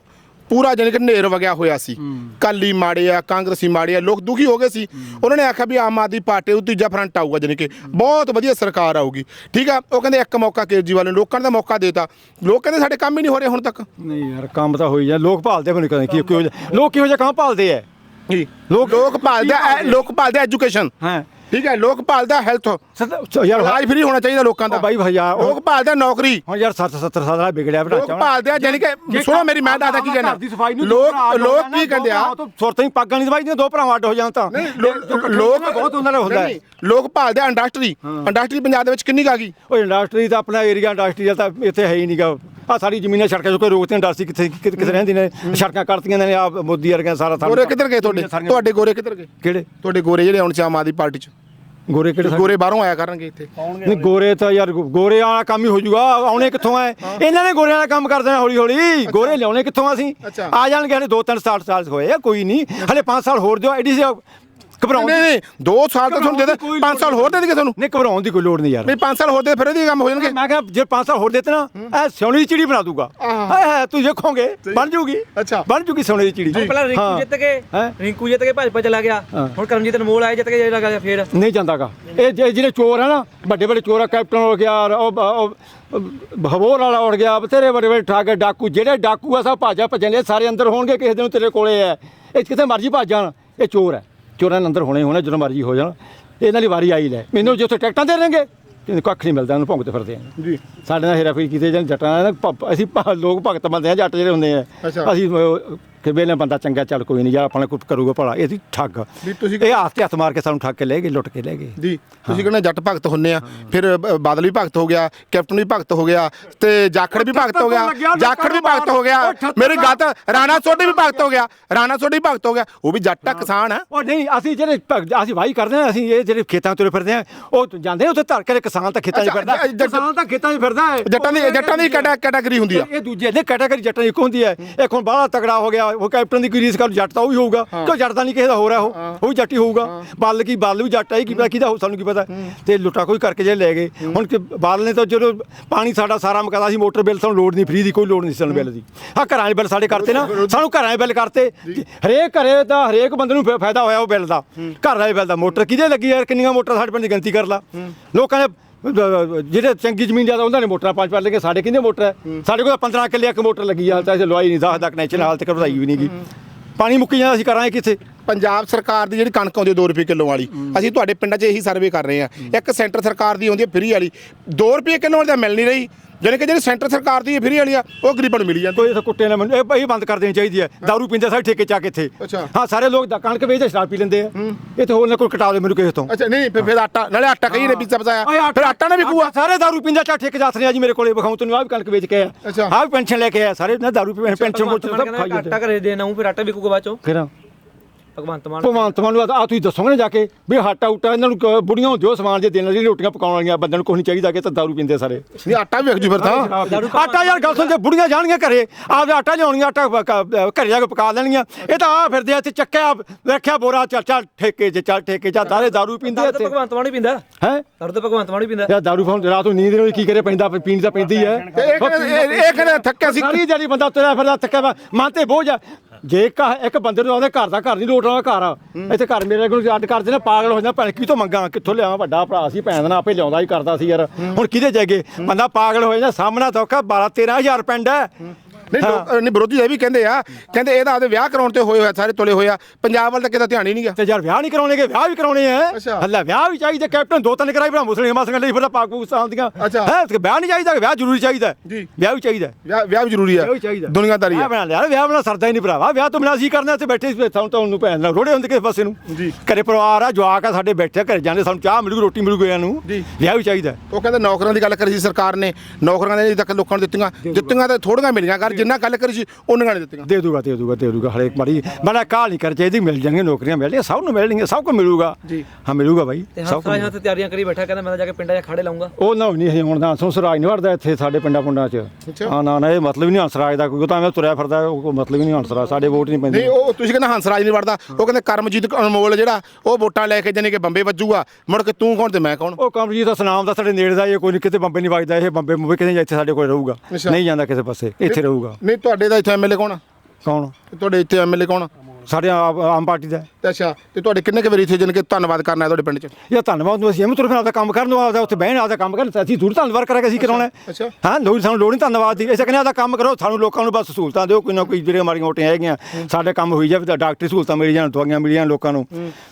ਪੂਰਾ ਜਾਨੀ ਕਿ ਨੇਰ ਵਗਿਆ ਹੋਇਆ ਸੀ। ਕਾਲੀ ਮਾੜੇ ਆ ਕਾਂਗਰਸੀ ਮਾੜੇ ਆ ਲੋਕ ਦੁਖੀ ਹੋ ਗਏ ਸੀ। ਉਹਨਾਂ ਨੇ ਆਖਿਆ ਵੀ ਆਮ ਆਦਮੀ ਪਾਰਟੀ ਨੂੰ ਤੀਜਾ ਫਰੰਟ ਆਊਗਾ ਜਾਨੀ ਕਿ। ਬਹੁਤ ਵਧੀਆ ਸਰਕਾਰ ਆਊਗੀ। ਠੀਕ ਆ? ਉਹ ਕਹਿੰਦੇ ਇੱਕ ਮੌਕਾ ਕੇਜਰੀਵਾਲ ਨੂੰ ਲੋਕਾਂ ਨੇ ਤਾਂ ਮੌਕਾ ਦੇਤਾ। ਲੋਕ ਕਹਿੰਦੇ ਸਾਡੇ ਕੰਮ ਹੀ ਨਹੀਂ ਹੋ ਰਹੇ ਹੁਣ ਤੱਕ। ਨਹੀਂ ਯਾਰ ਕੰਮ ਤਾਂ ਹੋਈ ਜਾ ਲੋਕ ਭਾਲਦੇ ਕੀ ਕਿਉਂ ਲੋਕ ਕਿਹੋ ਜਿਹਾ ਕੰਮ ਭਾਲਦੇ ਜੀ ਲੋਕ- ਲੋਕ ਭਾਲਦੇ ਆ- ਲੋਕ ਭਾਲਦੇ ਐਜੂਕੇਸ਼ਨ ਹਾਂ। ਠੀਕ ਹੈ ਲੋਕ ਭਾਲਦੇ ਹੈਲਥ ਸਤ- ਯਾਰ ਇਲਾਜ ਫ੍ਰੀ ਹੋਣਾ ਚਾਹੀਦਾ ਲੋਕਾਂ ਦਾ। ਉਹ ਬਾਈ ਭਈਆ, ਉਹ- ਲੋਕ ਭਾਲਦੇ ਨੌਕਰੀ। ਹੁਣ ਯਾਰ 60 70 ਸਾਲ ਦਾ ਵਿਗੜਿਆ ਬਣਾ ਲੋਕ ਭਾਲਦੇ ਆ ਜਾਨੀ ਕਿ ਸੁਣੋ ਮੇਰੀ ਮੈਂ ਦੱਸਦਾ ਕੀ ਕਹਿੰਦਾ ਲੋਕ ਲੋਕ ਕੀ ਕਹਿੰਦੇ ਆ? ਸੁਰਤਾਂ ਹੀ ਪਾਗਾਂ ਨਹੀਂ ਦਵਾਈ ਦੀਆਂ ਦੋ ਭਰਾਵਾਂ ਅੱਡ ਹੋ ਜਾਣ ਤਾਂ। ਲੋ- ਲੋਕ ਬਹੁਤ ਉਹਨਾਂ ਦਾ ਹੁੰਦਾ ਹੈ। ਨਹੀਂ, ਲੋਕ ਭਾਲਦੇ ਆ ਇੰਡਸਟਰੀ ਇੰਡਸਟਰੀ ਪੰਜਾਬ ਦੇ ਵਿੱਚ ਕਿੰਨੀ ਕੁ ਆ ਗਈ? ਉਹ ਇੰਡਸਟਰੀ ਤਾਂ ਆਪਣਾ ਏਰੀਆ ਇੰਡਸਟਰੀਅਲ ਤਾਂ ਇੱਥੇ ਹੈ ਹੀ ਨਹੀਂਗਾ ਆ ਸਾਰੀ ਜ਼ਮੀਨਾਂ ਸੜਕਾਂ 'ਚ ਕੋਈ ਡਰ ਸੀ ਕਿੱਥੇ ਕਿ- ਕਿੱਥੇ ਰਹਿੰਦੀ ਨੇ। ਸੜਕਾਂ ਕਰਤੀਆਂ ਨੇ ਆ ਮੋਦੀ ਵਰਗਿਆਂ ਸਾਰਾ ਸਾਰਾ- ਗੋਰੇ ਕਿੱਧਰ ਗਏ ਤੁਹਾਡੇ? ਤੁਹਾਡੇ ਗੋਰੇ ਕਿੱਧਰ ਗਏ? ਕਿਹੜੇ? ਤੁਹਾਡੇ ਗੋਰੇ ਜਿਹੜੇ ਹੁਣ ਚ ਆਮ ਆਦਮੀ ਪਾਰਟੀ ਚ। ਗੋਰੇ ਕਿਹੜੇ ਸਾਡੇ? ਗੋਰੇ ਬਾਹਰੋਂ ਆਇਆ ਕਰਨਗੇ ਇੱਥੇ। ਨਹੀਂ ਗੋਰੇ ਤਾਂ ਯਾਰ ਗੋ- ਗੋਰੇ ਵਾਲਾ ਕੰਮ ਹੀ ਹੋ ਜਾਊਗਾ ਆਉਣੇ ਕਿੱਥੋਂ ਆ ਇਹ? ਇਹਨਾਂ ਨੇ ਗੋਰਿਆਂ ਵਾਲਾ ਕੰਮ ਕਰ ਦੇਣਾ ਹੌਲੀ ਹੌਲੀ ਗੋਰੇ ਲਿਆਉਣੇ ਕਿੱਥੋਂ ਆ ਅਸੀਂ? ਅੱਛਾ। ਆ ਜਾਣਗੇ ਹਲੇ 2-3 ਸਾਲ ਸਾਲ ਹੋਏ ਆ ਕੋਈ ਨਹੀਂ। ਹਲੇ 5 ਸਾਲ ਹੋਰ ਦਿਓ। ਐਡੀ ਸੀ ਘਬਰਾਉਣ ਨਹੀਂ ਨਹੀਂ 2 ਸਾਲ ਤਾਂ ਤੁਹਾਨੂੰ ਦੇ ਦੇ 5 ਸਾਲ ਹੋਰ ਦੇ ਦੇਗੇ ਤੁਹਾਨੂੰ। ਨਹੀਂ ਘਬਰਾਉਣ ਦੀ ਕੋਈ ਲੋੜ ਨਹੀਂ ਯਾਰ। ਨਹੀਂ 5 ਸਾਲ ਹੋਰ ਦੇ ਫਿਰ ਇਹਦੇ ਕੰਮ ਹੋ ਜਾਣਗੇ। ਮੈਂ ਕਿਹਾ ਜੇ 5 ਸਾਲ ਹੋਰ ਦੇਤੇ ਨਾ ਇਹ ਸੋਨੇ ਦੀ ਚਿੜੀ ਬਣਾ ਦੂਗਾ। ਹਾਏ ਤੁਸੀਂ ਦੇਖੋਗੇ ਬਣ ਜੂਗੀ। ਅੱਛਾ। ਬਣ ਜੂਗੀ ਸੋਨੇ ਦੀ ਚਿੜੀ ਪਹਿਲਾਂ ਰਿੰਕੂ ਹਾਂ। ਜਿੱਤ ਕੇ ਹੈਂ? ਰਿੰਕੂ ਜਿੱਤ ਕੇ ਭਾਜਪਾ ਚਲਾ ਗਿਆ। ਹਾਂ। ਹੁਣ ਕਰਮਜੀਤ ਅਨਮੋਲ ਆਏ ਜਿੱਤ ਕੇ ਜੇ ਲਗਾ ਫੇਰ। ਨਹੀਂ ਜਾਂਦਾਗਾ। ਇਹ ਜਿਹੜੇ ਚੋਰ ਆ ਨਾ ਵੱਡੇ ਵੱਡੇ ਚੋਰ ਆ ਕੈਪਟਨ ਹੋ ਗਿਆ ਉਹ ਹਵੋਰ ਵਾਲਾ ਉੜ ਗਿਆ ਬਥੇਰੇ ਵੱਡੇ ਵੱਡੇ ਠਾਗੇ ਡਾਕੂ ਜਿਹੜੇ ਡਾਕੂ ਆ ਸਭ ਭਾਜਾ ਭੱਜਣ ਸਾਰੇ ਅੰਦਰ ਹੋਣਗੇ ਕਿਸੇ ਦਿਨ ਤੇਰੇ ਕੋਲੇ ਐ ਇਹ ਕਿਤੇ ਮਰਜ਼ੀ ਭੱਜ ਜਾਣ ਇਹ ਚੋਰ ਚੋਰਾਂ ਦੇ ਅੰਦਰ ਹੋਣੇ ਹੋਣੇ ਜਦੋਂ ਮਰਜ਼ੀ ਹੋ ਜਾਣ। ਇਹਨਾਂ ਦੀ ਵਾਰੀ ਆਈ ਲੈ। ਮੈਨੂੰ ਜੇ ਉੱਥੇ ਟਿਕਟਾਂ ਦੇ ਦੇਣਗੇ। ਤੇ ਕੱਖ ਨਹੀਂ ਮਿਲਦਾ ਉਹਨੂੰ ਭੌਂਕਦੇ ਫਿਰਦੇ ਆ। ਜੀ। ਸਾਡੇ ਨਾਲ ਹੇਰਾਫੇਰੀ ਕੀਤੇ ਜਾਂ ਜੱਟਾਂ ਨਾਲ ਅਸੀਂ ਲੋਕ ਭਗਤ ਬੰਦੇ ਆ ਜੱਟ ਜਿਹੜੇ ਹੁੰਦੇ ਆ। ਅਸੀਂ ਕਿ ਵੇਲੇ ਬੰਦਾ ਚੰਗਾ ਚੱਲ ਕੋਈ ਨਹੀਂ ਯਾਰ ਆਪਣਾ ਕੁਝ ਕਰੂਗਾ ਭਲਾ ਇਹ ਸੀ ਠੱਗ। ਵੀ ਤੁਸੀਂ- ਇਹ ਹੱਥ ਤੇ ਹੱਥ ਮਾਰ ਕੇ ਸਾਨੂੰ ਠੱਗ ਕੇ ਲੈ ਗਏ ਲੁੱਟ ਕੇ ਲੈ ਗਏ। ਜੀ ਤੁਸੀਂ ਕਹਿੰਦੇ ਜੱਟ ਭਗਤ ਹੁੰਨੇ ਆ ਫਿਰ ਬ- ਬਾਦਲ ਵੀ ਭਗਤ ਹੋ ਗਿਆ ਕੈਪਟਨ ਵੀ ਭਗਤ ਹੋ ਗਿਆ ਤੇ ਜਾਖੜ ਵੀ ਭਗਤ ਹੋ ਗਿਆ ਜਾਖੜ ਵੀ ਭਗਤ ਹੋ ਗਿਆ ਮੇਰੀ ਗੱਲ ਤਾਂ ਰਾਣਾ ਸੋਢੀ ਵੀ ਭਗਤ ਹੋ ਗਿਆ ਰਾਣਾ ਸੋਢੀ ਭਗਤ ਹੋ ਗਿਆ ਉਹ ਵੀ ਜੱਟ ਆ ਕਿਸਾਨ ਆ। ਉਹ ਨਹੀਂ ਅਸੀਂ ਜਿਹੜੇ ਭਗ- ਅਸੀਂ ਵਾਹੀ ਕਰਦੇ ਆ ਅਸੀਂ ਇਹ ਜਿਹੜੇ ਖੇਤਾਂ ਤੁਰੇ ਫਿਰਦੇ ਆ ਉਹ ਜਾਂਦੇ ਆ ਉੱਥੇ ਧਰ ਕੇ ਕਿਸਾਨ ਤਾਂ ਖੇਤਾਂ 'ਚ ਅੱਛਾ, ਫਿਰਦਾ ਜੱਟ- ਕਿਸਾਨ ਤਾਂ ਖੇਤਾਂ 'ਚ ਫਿਰਦਾ ਹੈ ਜੱਟਾਂ ਦੀ ਜੱਟਾਂ ਦੀ ਕੈਟਾ- ਕੈਟਾਗਰੀ ਹੁੰਦੀ ਆ। ਇਹ ਦੂਜੇ ਨੇ ਕੈਟਾਗਰੀ ਜੱਟਾਂ ਦੀ ਇੱਕ ਹੁੰਦੀ ਹੈ ਇੱਕ ਹੁਣ ਬਾਹਲਾ ਤਗੜਾ ਹੋ ਗਿਆ ਉਹ ਕੈਪਟਨ ਦੀ ਕੀ ਰੀਸ ਕਰ ਜੱਟ ਤਾਂ ਉਹ ਹੀ। ਹੋਊਗਾ ਕਿਉਂ ਜੱਟ ਤਾਂ ਨਹੀਂ ਕਿਸੇ ਦਾ ਹੋ ਰਿਹਾ ਉਹ? ਉਹ ਵੀ ਜੱਟ ਹੀ ਹੋਊਗਾ। ਬੱਲ ਕੀ ਬੱਲ ਵੀ ਜੱਟ ਹੈ ਕੀ ਪਤਾ ਕਿਹਦਾ ਹੋਊ, ਸਾਨੂੰ ਕੀ ਪਤਾ। ਤੇ ਲੁੱਟਾ ਕੋਈ ਕਰਕੇ ਜੇ ਲੈ ਗਏ। ਹੁਣ ਕਿ ਬਾਦਲ ਨੇ ਤਾਂ ਜਦੋਂ ਪਾਣੀ ਸਾਡਾ ਸਾਰਾ ਮੁਕਾਦਾ ਸੀ ਮੋਟਰ ਬਿੱਲ ਸਾਨੂੰ ਲੋੜ ਨਹੀਂ ਫ੍ਰੀ ਦੀ ਕੋਈ ਲੋੜ ਨਹੀਂ ਸਾਨੂੰ ਬਿੱਲ ਦੀ। ਆ ਘਰਾਂ ਦੇ ਬਿੱਲ ਸਾਡੇ ਕਰਤੇ ਨਾ ਸਾਨੂੰ ਘਰਾਂ ਦੇ ਬਿੱਲ ਕਰਤੇ। ਹਰੇਕ ਘਰੇ ਦਾ ਹਰੇਕ ਬੰਦੇ ਨੂੰ ਫਾਇਦਾ ਹੋਇਆ ਉਹ ਬਿੱਲ ਦਾ। ਘਰ ਵਾਲੇ ਬਿੱਲ ਦਾ। ਮੋਟਰ ਕਿਹਦੇ ਲੱਗੀ ਯਾਰ? ਕਿੰਨੀਆਂ ਮੋਟਰ ਸਾਡੇ ਪਿੰਡ ਦੀ ਗਿਣਤੀ ਕਰ ਲਾ। ਲੋਕਾਂ ਨੇ ਅਹ, ਜਿਹੜੇ ਚੰਗੀ ਜ਼ਮੀਨ ਜ਼ਿਆਦਾ ਉਹਨਾਂ ਨੇ ਮੋਟਰਾਂ ਪੰਜ ਪੰਜ ਲੱਗੇ ਸਾਡੇ ਕਿੰਨੇ ਮੋਟਰ ਹੈ? ਸਾਡੇ ਕੋਲ ਤਾਂ 15 ਕਿੱਲੇ ਇੱਕ ਮੋਟਰ ਲੱਗੀ ਆ ਤਾਂ ਅਸੀਂ ਲਵਾਈ ਨਹੀਂ 10 ਦਾ ਕਨੈਕਸ਼ਨ ਹਾਲ ਤੱਕ ਵਧਾਈ ਵੀ ਨਹੀਂ ਗਈ ਪਾਣੀ ਮੁੱਕੀ ਜਾਂਦਾ ਅਸੀਂ ਕਰਾਂਗੇ ਕਿੱਥੇ? ਪੰਜਾਬ ਸਰਕਾਰ ਦੀ ਜਿਹੜੀ ਕਣਕ ਆਉਂਦੀ 2 ਰੁਪਏ ਕਿਲੋ ਵਾਲੀ ਅਸੀਂ ਤੁਹਾਡੇ ਪਿੰਡਾਂ 'ਚ ਇਹੀ ਸਰਵੇ ਕਰ ਰਹੇ ਆ ਇੱਕ ਸੈਂਟਰ ਸਰਕਾਰ ਦੀ ਆਉਂਦੀ ਹੈ ਫ੍ਰੀ ਵਾਲੀ 2 ਰੁਪਏ ਕਿਲੋ ਵਾਲੀ ਤਾਂ ਮਿਲ ਨਹੀਂ ਰਹੀ। ਜਾਣੀ ਕਿ ਜਿਹੜੀ ਸੈਂਟਰ ਸਰਕਾਰ ਦੀ ਫ੍ਰੀ ਵਾਲੀ ਆ ਉਹ ਗਰੀਬਾਂ ਨੂੰ ਮਿਲੀ ਜਾਂਦੀ। ਕੋਈ ਇੱਥੇ ਕੁੱਤੇ ਨੇ ਮੈਨੂੰ ਇਹ ਇਹ ਬੰਦ ਕਰ ਦੇਣੀ ਚਾਹੀਦੀ ਹੈ। ਦਾਰੂ ਪੀਂਦੇ ਸਾਰੇ ਠੇਕੇ ਚਾ ਕੇ ਇੱਥੇ। ਅੱਛਾ। ਹਾਂ ਸਾਰੇ ਲੋਕ ਦਾ ਕਣਕ ਵੇਚਦੇ ਸ਼ਰਾਬ ਪੀ ਲੈਂਦੇ ਆ। ਇਹ ਤੇ ਹੋਰ ਨਾ ਕੋਈ ਕਟਾ ਦੇ ਮੈਨੂੰ ਕਿਸੇ ਤੋਂ। ਅੱਛਾ ਨਹੀਂ ਫਿਰ ਫਿਰ ਆਟਾ ਨਾਲੇ ਆਟਾ ਕਈ ਨੇ ਪੀਜ਼ਾ ਓਏ ਬਸਾਇਆ ਫਿਰ ਆਟਾ ਨਾ ਵਿਕੂਆ ਸਾਰੇ ਦਾਰੂ ਪੀਂਦੇ ਚਾ ਠੇਕੇ ਜਾਥ ਨੇ ਜੀ ਮੇਰੇ ਕੋਲੇ ਵਿਖਾਉਂ ਤੈਨੂੰ ਆ ਵੀ ਕਣਕ ਵੇਚ ਕੇ ਆ ਅੱਛਾ। ਆ ਵੀ ਪੈਨਸ਼ਨ ਲੈ ਕੇ ਆਇਆ। ਸਾਰੇ ਨਾ ਦਾਰੂ ਪੀ ਪੈਨਸ਼ਨ ਮੋਚ ਸਭ ਖਾਈ ਆਟਾ ਜਾਂਦੇ ਘਰੇ ਦੇਣਾ ਹੂੰ ਫਿਰ ਆਟਾ ਵਿਕੂਗਾ ਬਾਅਦ ਚੋਂ? ਫਿਰ ਭਗਵੰਤ ਮਾਨ ਭਗਵੰਤ ਮਾਨ ਨੂੰ ਆ ਤੁਸੀਂ ਦੱਸੋਗੇ ਨਾ ਜਾ ਕੇ ਵੀ ਆਟਾ ਉਟਾ ਇਹਨਾਂ ਨੂੰ ਕ- ਬੁੜੀਆਂ ਹੁੰਦੀਆਂ ਉਹ ਸਮਾਨ ਜੇ ਦੇਣ ਵਾਲੀ ਰੋਟੀਆਂ ਪਕਾਉਣ ਵਾਲੀਆਂ ਬੰਦਿਆਂ ਨੂੰ ਕੁਛ ਨਹੀਂ ਚਾਹੀਦਾ ਕਿ ਤਾਂ ਦਾਰੂ ਪੀਂਦੇ ਸਾਰੇ। ਨਹੀਂ ਆਟਾ ਵੀ ਵਿਕ ਜੂ ਫਿਰ ਤਾਂ। ਆਟਾ ਯਾਰ ਗੱਲ ਸੁਣ ਜੇ ਬੁੜੀਆਂ ਜਾਣਗੀਆਂ ਘਰੇ ਆਪਦੇ ਆਟਾ ਲਿਆਉਣਗੀਆਂ ਆਟਾ ਘਰੇ ਜਾ ਕੇ ਪਕਾ ਲੈਣਗੀਆਂ ਇਹ ਤਾਂ ਆ ਫਿਰਦੇ ਆ ਇੱਥੇ ਚੱਕਿਆ ਵੇਖਿਆ ਬੋਰਾ ਚੱਲ ਚੱਲ ਠੇਕੇ 'ਚ ਚੱਲ ਠੇਕੇ 'ਚ ਦਾਰੇ ਦਾਰੂ ਪੀਂਦੇ ਦਾਰੂ ਇੱਥੇ। ਤਾਂ ਭਗਵੰਤ ਮਾਨ ਹੀ ਪੀਂਦਾ? ਹੈ? ਦਾਰੂ ਤਾਂ ਭਗਵੰਤ ਮਾਨ ਹੀ ਪੀਂਦਾ? ਯਾ ਦਾਰੂ ਖਾਣ ਰਾਤ ਨੂੰ ਨੀਂਦ ਨਹੀਂ ਕੀ ਕਰੇ ਪੈਂਦਾ ਪੀਣ ਤਾਂ ਪੈਂਦੀ ਹੈ ਤੇ ਇਹ ਕਹਿੰਦੇ ਇਹ- ਇਹ ਕਹਿੰਦੇ ਥੱਕਿਆ ਸੀ? ਸਾਰੀ ਜਿਹੜੀ ਬੰਦਾ ਤੁਰਿਆ ਫਿਰਦਾ ਥੱਕਿਆ ਵਾ ਮਨ ਤੇ ਬੋਝ ਆ। ਜੇ ਇੱਕ ਇੱਕ ਬੰਦੇ ਨੂੰ ਆਉਂਦੇ ਘਰ ਦਾ ਘਰ ਨਹੀਂ ਲੋਟ ਆਉਂਦਾ ਘਰ ਆ। ਇੱਥੇ ਘਰ ਮੇਰੇ ਕੋਲ ਅੱਡ ਕਰਦੇ ਨੇ ਪਾਗਲ ਹੋ ਜਾਂਦਾ ਭੈਣ ਕੀ ਤੋਂ ਮੰਗਾ? ਕਿੱਥੋਂ ਲਿਆਵਾਂ ਵੱਡਾ ਭਰਾ ਸੀ ਭੈਣ ਦਾ ਆਪੇ ਲਿਆਉਂਦਾ ਹੀ ਕਰਦਾ ਸੀ ਯਾਰ। ਹੁਣ ਕਿਹਦੇ ਜਾਗੇ? ਬੰਦਾ ਪਾਗਲ ਹੋ ਜਾਂਦਾ ਸਾਹਮਣਾ ਧੋਖਾ 12 13000 ਪਿੰਡ ਹੈ। ਨਹੀਂ ਲੋਕ- ਨਹੀਂ ਵਿਰੋਧੀ ਇਹ ਵੀ ਕਹਿੰਦੇ ਆ ਕਹਿੰਦੇ ਇਹਦਾ ਆਪਦੇ ਵਿਆਹ ਕਰਾਉਣ ਤੇ ਹੋਏ ਹੋਇਆ ਸਾਰੇ ਤੁਲੇ ਹੋਇਆ ਪੰਜਾਬ ਵੱਲ ਤਾਂ ਕਿਤੇ ਧਿਆਨ ਹੀ ਨਹੀਂਗਾ ਤੇ ਯਾਰ ਵਿਆਹ ਨਹੀਂ ਕਰਾਉਣੇਗੇ ਵਿਆਹ ਵੀ ਕਰਾਉਣੇ ਆ। ਅੱਛਾ। ਹੱਲਾ ਵਿਆਹ ਵੀ ਚਾਹੀਦਾ ਕੈਪਟਨ ਦੋ ਤਿੰਨ ਕਰਾਈ ਬਣਾ ਮੁਸਲਿਮਾਂ ਸੰਗ ਲਈ ਫਿਰ ਪਾਕਿਸਤਾਨ ਦੀਆਂ। ਹੈ ਵਿਆਹ ਨਹੀਂ ਚਾਹੀਦਾ ਵਿਆਹ ਜ਼ਰੂਰੀ ਚਾਹੀਦਾ। ਜੀ। ਵਿਆਹ ਵੀ ਚਾਹੀਦਾ। ਵਿਆਹ ਵਿਆਹ ਵੀ ਜ਼ਰੂਰੀ ਆ। ਦੁਨੀਆਦਾਰੀ ਆ। ਬਣਾ ਲਿਆ ਵਿਆਹ ਬਣਾ ਸਰਦਾ ਹੀ ਨਹੀਂ ਭਰਾਵਾ। ਵਿਆਹ ਤੋਂ ਬਿਨਾਂ ਅਸੀਂ ਕਰਨਾ ਇੱਥੇ ਬੈਠੇ ਸੀ ਸਾਨੂੰ ਤਾਂ ਉਹਨੂੰ ਭੈਣ ਨਾਲ ਰੋੜੇ ਹੁੰਦੇ ਕਿਸੇ ਪਾਸੇ ਨੂੰ। ਜੀ। ਘਰੇ ਪਰਿਵਾਰ ਆ ਜਵਾਕ ਆ ਸਾਡੇ ਬੈਠੇ ਆ, ਘਰੇ ਜਾਂਦੇ ਸਾਨੂੰ ਚਾਹ ਮਿਲੂਗੀ ਰੋਟੀ ਮਿਲੂਗੀ ਇਹਨਾਂ ਨੂੰ। ਜੀ। ਵਿਆਹ ਵੀ ਚਾਹੀਦਾ। ਉਹ ਕਹਿੰਦੇ ਨੌਕਰੀਆਂ ਦੀ ਗੱਲ ਕਰੀ ਸੀ ਸਰਕਾਰ ਨੇ। ਨੌਕਰੀਆਂ ਨੇ ਤੱਕ ਲੋਕਾਂ ਨੂੰ ਦਿੱਤੀਆਂ। ਦਿੱਤੀਆਂ ਤਾਂ ਥੋੜੀਆਂ ਮਿਲੀਆਂ ਕਰ ਜਿੰਨਾ ਗੱਲ ਕਰੀ ਸੀ ਉਹਨਾਂ ਨੇ ਦਿੱਤੀਆਂ। ਦੇ ਦੂਗਾ ਦੇ ਦੂਗਾ ਦੇ ਦੂਗਾ ਹਰੇਕ ਮਾਰੀ ਬੜਾ ਕਾਲ ਨਹੀਂ ਕਰ ਚਾਹੀਦੀ ਮਿਲ ਜਾਣਗੀਆਂ ਨੌਕਰੀਆਂ ਮਿਲਣਗੀਆਂ ਸਭ ਨੂੰ ਮਿਲਣਗੀਆਂ ਸਭ ਕੋ ਮਿਲੂਗਾ। ਜੀ। ਹਾਂ ਮਿਲੂਗਾ ਬਾਈ ਤੇ ਸਭ ਹੱਥ ਹੱਥ ਤਿਆਰੀਆਂ ਕਰੀ ਬੈਠਾ ਕਹਿੰਦਾ ਮੈਂ ਤਾਂ ਜਾ ਕੇ ਪਿੰਡਾਂ 'ਚ ਖਾੜੇ ਲਾਉਂਗਾ। ਉਹ ਨਾ ਨਹੀਂ ਹੁਣ ਦਾ ਸੰਸਰਾਜ ਨਹੀਂ ਵੜਦਾ ਇੱਥੇ ਸਾਡੇ ਪਿੰਡਾਂ ਪੁੰਡਾਂ 'ਚ। ਹਾਂ ਨਾ ਨਾ ਇਹ ਮਤਲਬ ਹੀ ਨਹੀਂ ਹੰਸਰਾਜ ਦਾ ਕੋਈ ਉਹ ਤਾਂ ਐਵੇਂ ਤੁਰਿਆ ਫਿਰਦਾ ਉਹ ਕੋਈ ਮਤਲਬ ਹੀ ਨਹੀਂ ਹੰਸਰਾਜ ਸਾਡੇ ਵੋਟ ਨਹੀਂ ਪੈਂਦੀ। ਨਹੀਂ ਉਹ ਤੁਸੀਂ ਕਹਿੰਦੇ ਹੰਸਰਾਜ ਨਹੀਂ ਵੜਦਾ ਉਹ ਕਹਿੰਦੇ ਕਰਮਜੀਤ ਅਨਮੋਲ ਜਿਹੜਾ ਉਹ ਵੋਟਾਂ ਲੈ ਕੇ ਜਾਨੀ ਕਿ ਬੰਬੇ ਵੱਜੂਗਾ। ਮੁੜ ਕੇ ਤੂੰ ਕੌਣ ਤੇ ਮੈਂ ਕੌਣ? ਉਹ ਕਮਰਜੀਤ ਦਾ ਸਨਾਮ ਦਾ ਸਾਡੇ ਨੇੜੇ ਦਾ ਇਹ ਕੋਈ ਨੀ ਕਿਤੇ ਬੰਬੇ ਨਹੀਂ ਵੱਜਦਾ ਇਹ ਬੰਬੇ ਮੁੰਬਈ ਕਿਤੇ ਇੱਥੇ ਸਾਡੇ ਕੋਲ ਰਹੂਗਾ। ਨਹੀਂ ਜਾਂਦਾ ਕਿਸੇ ਪਾਸੇ ਇੱਥੇ ਰਹੂਗਾ। ਨਹੀਂ ਤੁਹਾਡੇ ਦਾ ਇੱਥੇ ਐਮਐਲਏ ਕੌਣ ਆ? ਕੌਣ? ਤੁਹਾਡੇ ਇੱਥੇ ਐਮਐਲਏ ਕੌਣ ਆ? ਸਾਡੇ ਆਪ- ਆਮ ਪਾਰਟੀ ਦਾ। ਤੇ ਅੱਛਾ ਤੇ ਤੁਹਾਡੇ ਕਿੰਨੇ ਕੁ ਵਾਰੀ ਇੱਥੇ ਜਾਨੀ ਕਿ ਧੰਨਵਾਦ ਕਰਨਾ ਹੈ ਤੁਹਾਡੇ ਪਿੰਡ 'ਚ? ਇਹ ਧੰਨਵਾਦ ਨੂੰ ਅਸੀਂ ਐਵੇਂ ਤੁਰ ਫਿਰ ਆਪਦਾ ਕੰਮ ਕਰਨ ਨੂੰ ਆਪਦਾ ਉੱਥੇ ਬਹਿਣ ਆਪਦਾ ਕੰਮ ਕਰਨ ਅਸੀਂ ਦੂਰ ਧੰਨਵਾਦ ਕਰਾਂਗੇ ਅਸੀਂ ਕਰਾਉਣਾ ਹੈ। ਅੱਛਾ। ਹਾਂ ਲੋਕ ਸਾਨੂੰ ਲੋੜ ਨਹੀਂ ਧੰਨਵਾਦ ਦੀ। ਇਸੇ ਕਹਿੰਦੇ ਆਪਦਾ ਕੰਮ ਕਰੋ ਸਾਨੂੰ ਲੋਕਾਂ ਨੂੰ ਬਸ ਸਹੂਲਤਾਂ ਦਿਓ ਕੋਈ ਨਾ ਕੋਈ ਜਿਹੜੀਆਂ ਮਾੜੀਆਂ ਮੋਟੀਆਂ ਹੈਗੀਆਂ ਸਾਡੇ ਕੰਮ ਹੋਈ ਜਾਵੇ ਤਾਂ ਡਾਕਟਰੀ ਸਹੂਲਤਾਂ ਮਿਲ ਜਾਣ ਦਵਾਈਆਂ ਮਿਲ ਜਾਣ ਲੋਕਾਂ ਨੂੰ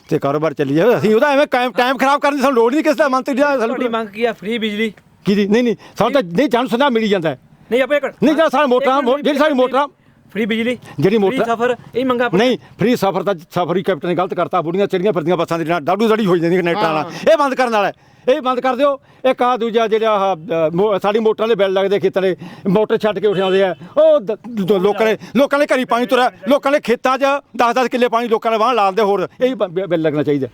ਤੇ ਕਾਰੋਬਾਰ ਚੱਲੀ ਜਾਵੇ। ਅਸੀਂ ਉਹਦਾ ਐਵੇਂ ਕਾਇਮ ਟਾਈਮ ਖਰਾਬ ਕਰਨ ਦੀ ਸਾਨੂੰ ਲੋੜ ਨਹੀਂ ਕਿਸੇ ਦਾ ਮੰਤਰੀ ਦਾ ਤੁਹਾਡੀ ਸਾਨੂੰ ਮੰਗ ਕੀ ਆ? ਫ੍ਰੀ ਬਿਜਲੀ? ਕਿਹਦੀ ਨਹੀਂ ਨਹੀਂ ਸਾਨੂੰ ਤਾਂ ਨਹੀਂ ਜਾਣ ਸੁਣਾ ਮਿਲੀ ਜਾਂਦਾ ਹੈ। ਨਹੀਂ ਆਪੇ ਕਰ ਨਹੀਂ ਜਿਹੜਾ ਸਾਡਾ ਮੋਟਰਾਂ ਜਿਹੜੀ ਸਾਡੀ ਮੋਟਰਾਂ ਫ੍ਰੀ ਬਿਜਲੀ ਜਿਹੜੀ ਮੋਟਰ- ਸਫਰ ਇਹ ਮੰਗਾ ਆਪਣੀ। ਨਹੀਂ ਫ੍ਰੀ ਸਫਰ ਦਾ ਸਫਰ ਹੀ ਕੈਪਟਨ ਨੇ ਗਲਤ ਕਰਤਾ ਬੁੜੀਆਂ ਚੜੀਆਂ ਫਿਰਦੀਆਂ ਬੱਸਾਂ ਦੇ ਨਾਲ ਡਾਡੂ ਦੜੀ ਹੋ ਜਾਂਦੀ ਕਨੈਕਟਾਂ ਨਾਲ ਇਹ ਬੰਦ ਕਰਨ ਵਾਲਾ ਹੈ। ਇਹ ਬੰਦ ਕਰ ਦਿਓ। ਇੱਕ ਆ ਦੂਜਾ ਜਿਹੜਾ ਮੋ- ਸਾਡੀ ਮੋਟਰਾਂ ਦੇ ਬਿੱਲ ਲੱਗਦੇ ਖੇਤਾਂ ਦੇ ਮੋਟਰ ਛੱਡ ਕੇ ਉੱਠ ਆਉਂਦੇ ਆ। ਉਹ ਦ- ਦ- ਲੋਕਾਂ ਨੇ ਲੋਕਾਂ ਨੇ ਘਰੀ ਪਾਣੀ ਤੁਰਿਆ ਲੋਕਾਂ ਨੇ ਖੇਤਾਂ 'ਚ 10-10 ਕਿੱਲੇ ਪਾਣੀ ਲੋਕਾਂ ਨੇ ਵਾਹ ਲਾਉਂਦੇ ਹੋਰ। ਇਹ ਬਿੱਲ ਲੱਗਣਾ ਚਾਹੀਦਾ।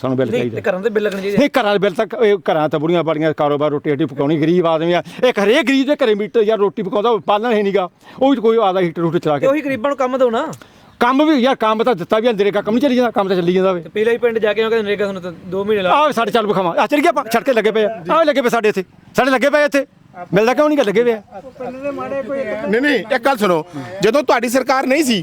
ਸਾਨੂੰ ਬਿੱਲ ਚਾਹੀਦਾ। ਘਰਾਂ ਦੇ ਬਿੱਲ ਲੱਗਣੇ ਚਾਹੀਦੇ। ਨਹੀਂ ਘਰਾਂ ਦੇ ਬਿੱਲ ਤੱਕ ਇਹ ਘਰਾਂ ਤਾਂ ਬੁੜੀਆਂ ਬਾੜੀਆਂ ਕਾਰੋਬਾਰ ਰੋਟੀ ਰੋਟੀ ਪਕਾਉਣੀ ਗਰੀਬ ਆਦਮੀ ਆ। ਇੱਕ ਹਰੇਕ ਗਰੀਬ ਦੇ ਘਰੇ ਮੀਟਰ ਜਾਂ ਰੋਟੀ ਪਕਾਉਂਦਾ ਪਾਲਣ ਹੈ ਨਹੀਂਗਾ ਉਹ ਵੀ ਕੋਈ ਆਦਾ ਹੀਟਰ ਰੋਟੀ ਚਲਾ ਕੇ। ਉਹੀ ਗਰੀਬਾਂ ਨੂੰ ਕੰਮ ਦਿਓ ਨਾ। ਕੰਮ ਵੀ ਯਾਰ ਕੰਮ ਤਾਂ ਦਿੱਤਾ ਵੀ ਅੰਦਰੇ ਕੰਮ ਨਹੀਂ ਚੱਲੀ ਜਾਂਦਾ ਕੰਮ ਤਾਂ ਚੱਲੀ ਜਾਂਦਾ ਵੇ। ਤੇ ਪਹਿਲਾਂ ਹੀ ਪਿੰਡ ਜਾ ਕੇ ਉਹ ਕਹਿੰਦੇ ਨਰੇਗਾ ਤੁਹਾਨੂੰ ਤਾਂ 2 ਮਹੀਨੇ ਲਾ ਆਹ ਸਾਡੇ ਚੱਲ ਵਿਖਾਵਾਂ। ਆ ਚੜ ਗਿਆ ਛੜ ਕੇ ਲੱਗੇ ਪਏ ਆ। ਆਹ ਲੱਗੇ ਪਏ ਸਾਡੇ ਇੱਥੇ ਸਾਡੇ ਲੱਗੇ ਪਏ ਇੱਥੇ। ਮਿਲਦਾ ਕਿਉਂ ਨਹੀਂ ਲੱਗੇ ਆ ਨਹੀਂ ਨਹੀਂ ਇੱਕ ਗੱਲ ਸੁਣੋ। ਜਦੋਂ ਤੁਹਾਡੀ ਸਰਕਾਰ ਨਹੀਂ ਸੀ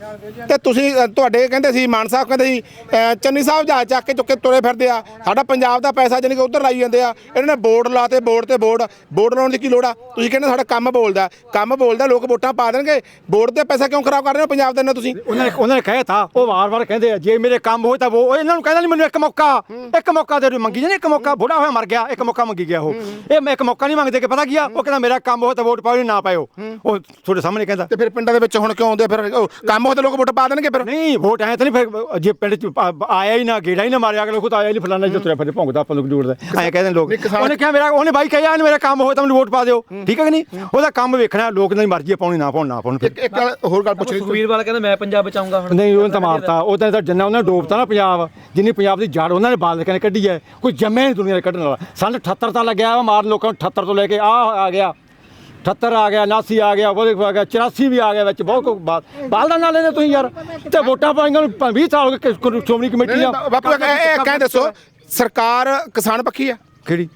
ਤੇ ਤੁਸੀਂ ਅ, ਤੁਹਾਡੇ ਕਹਿੰਦੇ ਸੀ ਮਾਨ ਸਾਹਿਬ ਕਹਿੰਦੇ ਸੀ ਅ, ਚੰਨੀ ਸਾਹਿਬ ਜਹਾਜ਼ ਚੱਕ ਕੇ ਚੁੱਕੇ ਤੁਰੇ ਫਿਰਦੇ ਆ। ਸਾਡਾ ਪੰਜਾਬ ਦਾ ਪੈਸਾ ਜਾਨੀ ਕਿ ਉਧਰ ਲਾਈ ਜਾਂਦੇ ਆ। ਇਹਨਾਂ ਨੇ ਬੋਰਡ ਲਾਤੇ ਬੋਰਡ ਤੇ ਬੋਰਡ। ਬੋਰਡ ਲਾਉਣ ਦੀ ਕੀ ਲੋੜ ਆ? ਤੁਸੀਂ ਕਹਿੰਦੇ ਸਾਡਾ ਕੰਮ ਬੋਲਦਾ। ਕੰਮ ਬੋਲਦਾ ਲੋਕ ਵੋਟਾਂ ਪਾ ਦੇਣਗੇ। ਬੋਰਡ ਤੇ ਪੈਸਾ ਕਿਉਂ ਖਰਾਬ ਕਰ ਰਹੇ ਹੋ ਪੰਜਾਬ ਦੇ ਨਾਲ ਤੁਸੀਂ? ਉਹਨਾਂ ਨੇ ਉਹਨਾਂ ਨੇ ਕਹਿਆ ਤਾ ਉਹ ਵਾਰ-ਵਾਰ ਕਹਿੰਦੇ ਆ ਜੇ ਮੇਰੇ ਕੰਮ ਹੋਏ ਤਾਂ ਉਹ ਉਹ ਇਹਨਾਂ ਨੂੰ ਕਹਿੰਦਾ ਨਹੀਂ ਮੈਨੂੰ ਇੱਕ ਮੌਕਾ। ਇੱਕ ਮੌਕਾ ਦੇ ਦਿਓ, ਮੰਗੀ ਜਾਂਦੇ ਇੱਕ ਮੌਕਾ। ਬੁੜਾ ਹੋਇਆ ਮਰ ਗਿਆ ਇੱਕ ਮੌਕਾ ਮੰਗੀ ਗਿਆ ਉਹ। ਇਹ ਮੈਂ ਇੱਕ ਮੌਕਾ ਨਹੀਂ ਮੰਗਦੇ ਕਿ ਪਤਾ ਕੀ ਆ? ਉਹ ਕਹਿੰਦਾ ਮੇਰਾ ਕੰਮ ਹੋਏ ਤਾਂ ਵੋਟ ਪਾਓ ਨਹੀਂ ਨਾ ਪਾਇਓ। ਉਹ ਤੁਹਾਡੇ ਸਾਹਮਣੇ ਕਹਿੰਦਾ। ਤੇ ਫਿਰ ਪਿੰਡਾਂ ਦੇ ਵਿੱਚ ਹੁਣ ਕਿਉਂ ਆਉਂਦੇ ਆ? ਫਿਰ? ਉਹ ਕੰਮ ਤਾਂ ਲੋਕ ਵੋਟ ਪਾ ਦੇਣਗੇ ਫਿਰ। ਨਹੀਂ ਵੋਟ ਐ ਤਾਂ ਨਹੀਂ ਫਿਰ ਜੇ ਪਿੰਡ ਚ ਆ- ਆਇਆ ਹੀ ਨਾ ਗੇੜਾ ਹੀ ਨਾ ਮਾਰਿਆ ਅਗਲੇ ਖੁਦ ਆਇਆ ਹੀ ਨਹੀਂ ਫਲਾਣਾ ਜਿਹਾ ਤੁਰਿਆ ਫਿਰਦੇ ਭੌਂਕਦਾ ਆਪਾਂ ਨੂੰ ਜੋੜਦਾ ਐਂ ਕਹਿੰਦੇ ਨੇ ਲੋਕ। ਉਹਨੇ ਕਿਹਾ ਮੇਰਾ ਉਹਨੇ ਬਾਈ ਕਹਿਆ ਇਹਨੂੰ ਮੇਰਾ ਕੰਮ ਹੋਏ ਤਾਂ ਮੈਨੂੰ ਵੋਟ ਪਾ ਦਿਓ। ਠੀਕ ਹੈ ਕਿ ਨਹੀਂ? ਉਹਦਾ ਕੰਮ ਵੇਖਣਾ ਲੋਕ ਦੀ ਮਰਜ਼ੀ ਹੈ ਪਾਉਣੀ ਨਾ ਪਾਉਣ ਨਾ ਪਾਉਣ ਫਿਰ ਇੱਕ ਇੱਕ ਗੱਲ ਹੋਰ ਗੱਲ ਪੁੱਛਣੀ ਸੁਖਵੀਰ ਵਾਲਾ ਕਹਿੰਦਾ ਮੈਂ ਪੰਜਾਬ ਬਚਾਉਂਗਾ ਹੁਣ। ਨਹੀਂ ਉਹਨੇ ਤਾਂ ਮਾਰਤਾ। ਉਹ ਤਾਂ ਜਿੰਨਾ ਉਹਨਾਂ ਨੇ ਡੋਬਤਾ ਨਾ ਪੰਜਾਬ ਜਿੰਨੀ ਪੰਜਾਬ ਦੀ ਜੜ ਉਹਨਾਂ ਨੇ ਬਾਲ ਕੇ ਕੱਢੀ ਹੈ ਕੋਈ ਜੰਮੇ ਨਹੀਂ ਦੁਨੀਆ ਦੇ ਕੱਢਣ ਵਾਲਾ। ਸਾਨੂੰ 78 ਤਾਂ ਲੱਗਿਆ ਵਾ ਮਾਰਨ ਲੋਕਾਂ ਨੂੰ 78 ਤੋਂ ਲੈ ਕੇ ਆ ਆ ਗਿਆ 78 ਆ ਗਿਆ 79 ਆ ਗਿਆ ਉਹਦੇ ਆ ਗਿਆ 84 ਵੀ ਆ ਗਿਆ ਵਿੱਚ ਬਹੁਤ ਕੁ ਬਾਤ। ਬਾਲਦਾ ਨਾਲੇ ਨੇ ਤੁਸੀਂ ਯਾਰ ਤੇ ਵੋਟਾਂ ਪਾਈਆਂ ਨੂੰ 20 ਸਾਲ ਹੋ ਗਏ ਸ਼੍ਰੋਮਣੀ ਕਮੇਟੀ ਆ। ਬਾਪੂ ਇਹ ਇਹ ਕਹਿ ਦੱਸੋ ਸਰਕਾਰ ਕਿਸਾਨ ਪੱਖੀ ਆ? ਕਿਹੜੀ?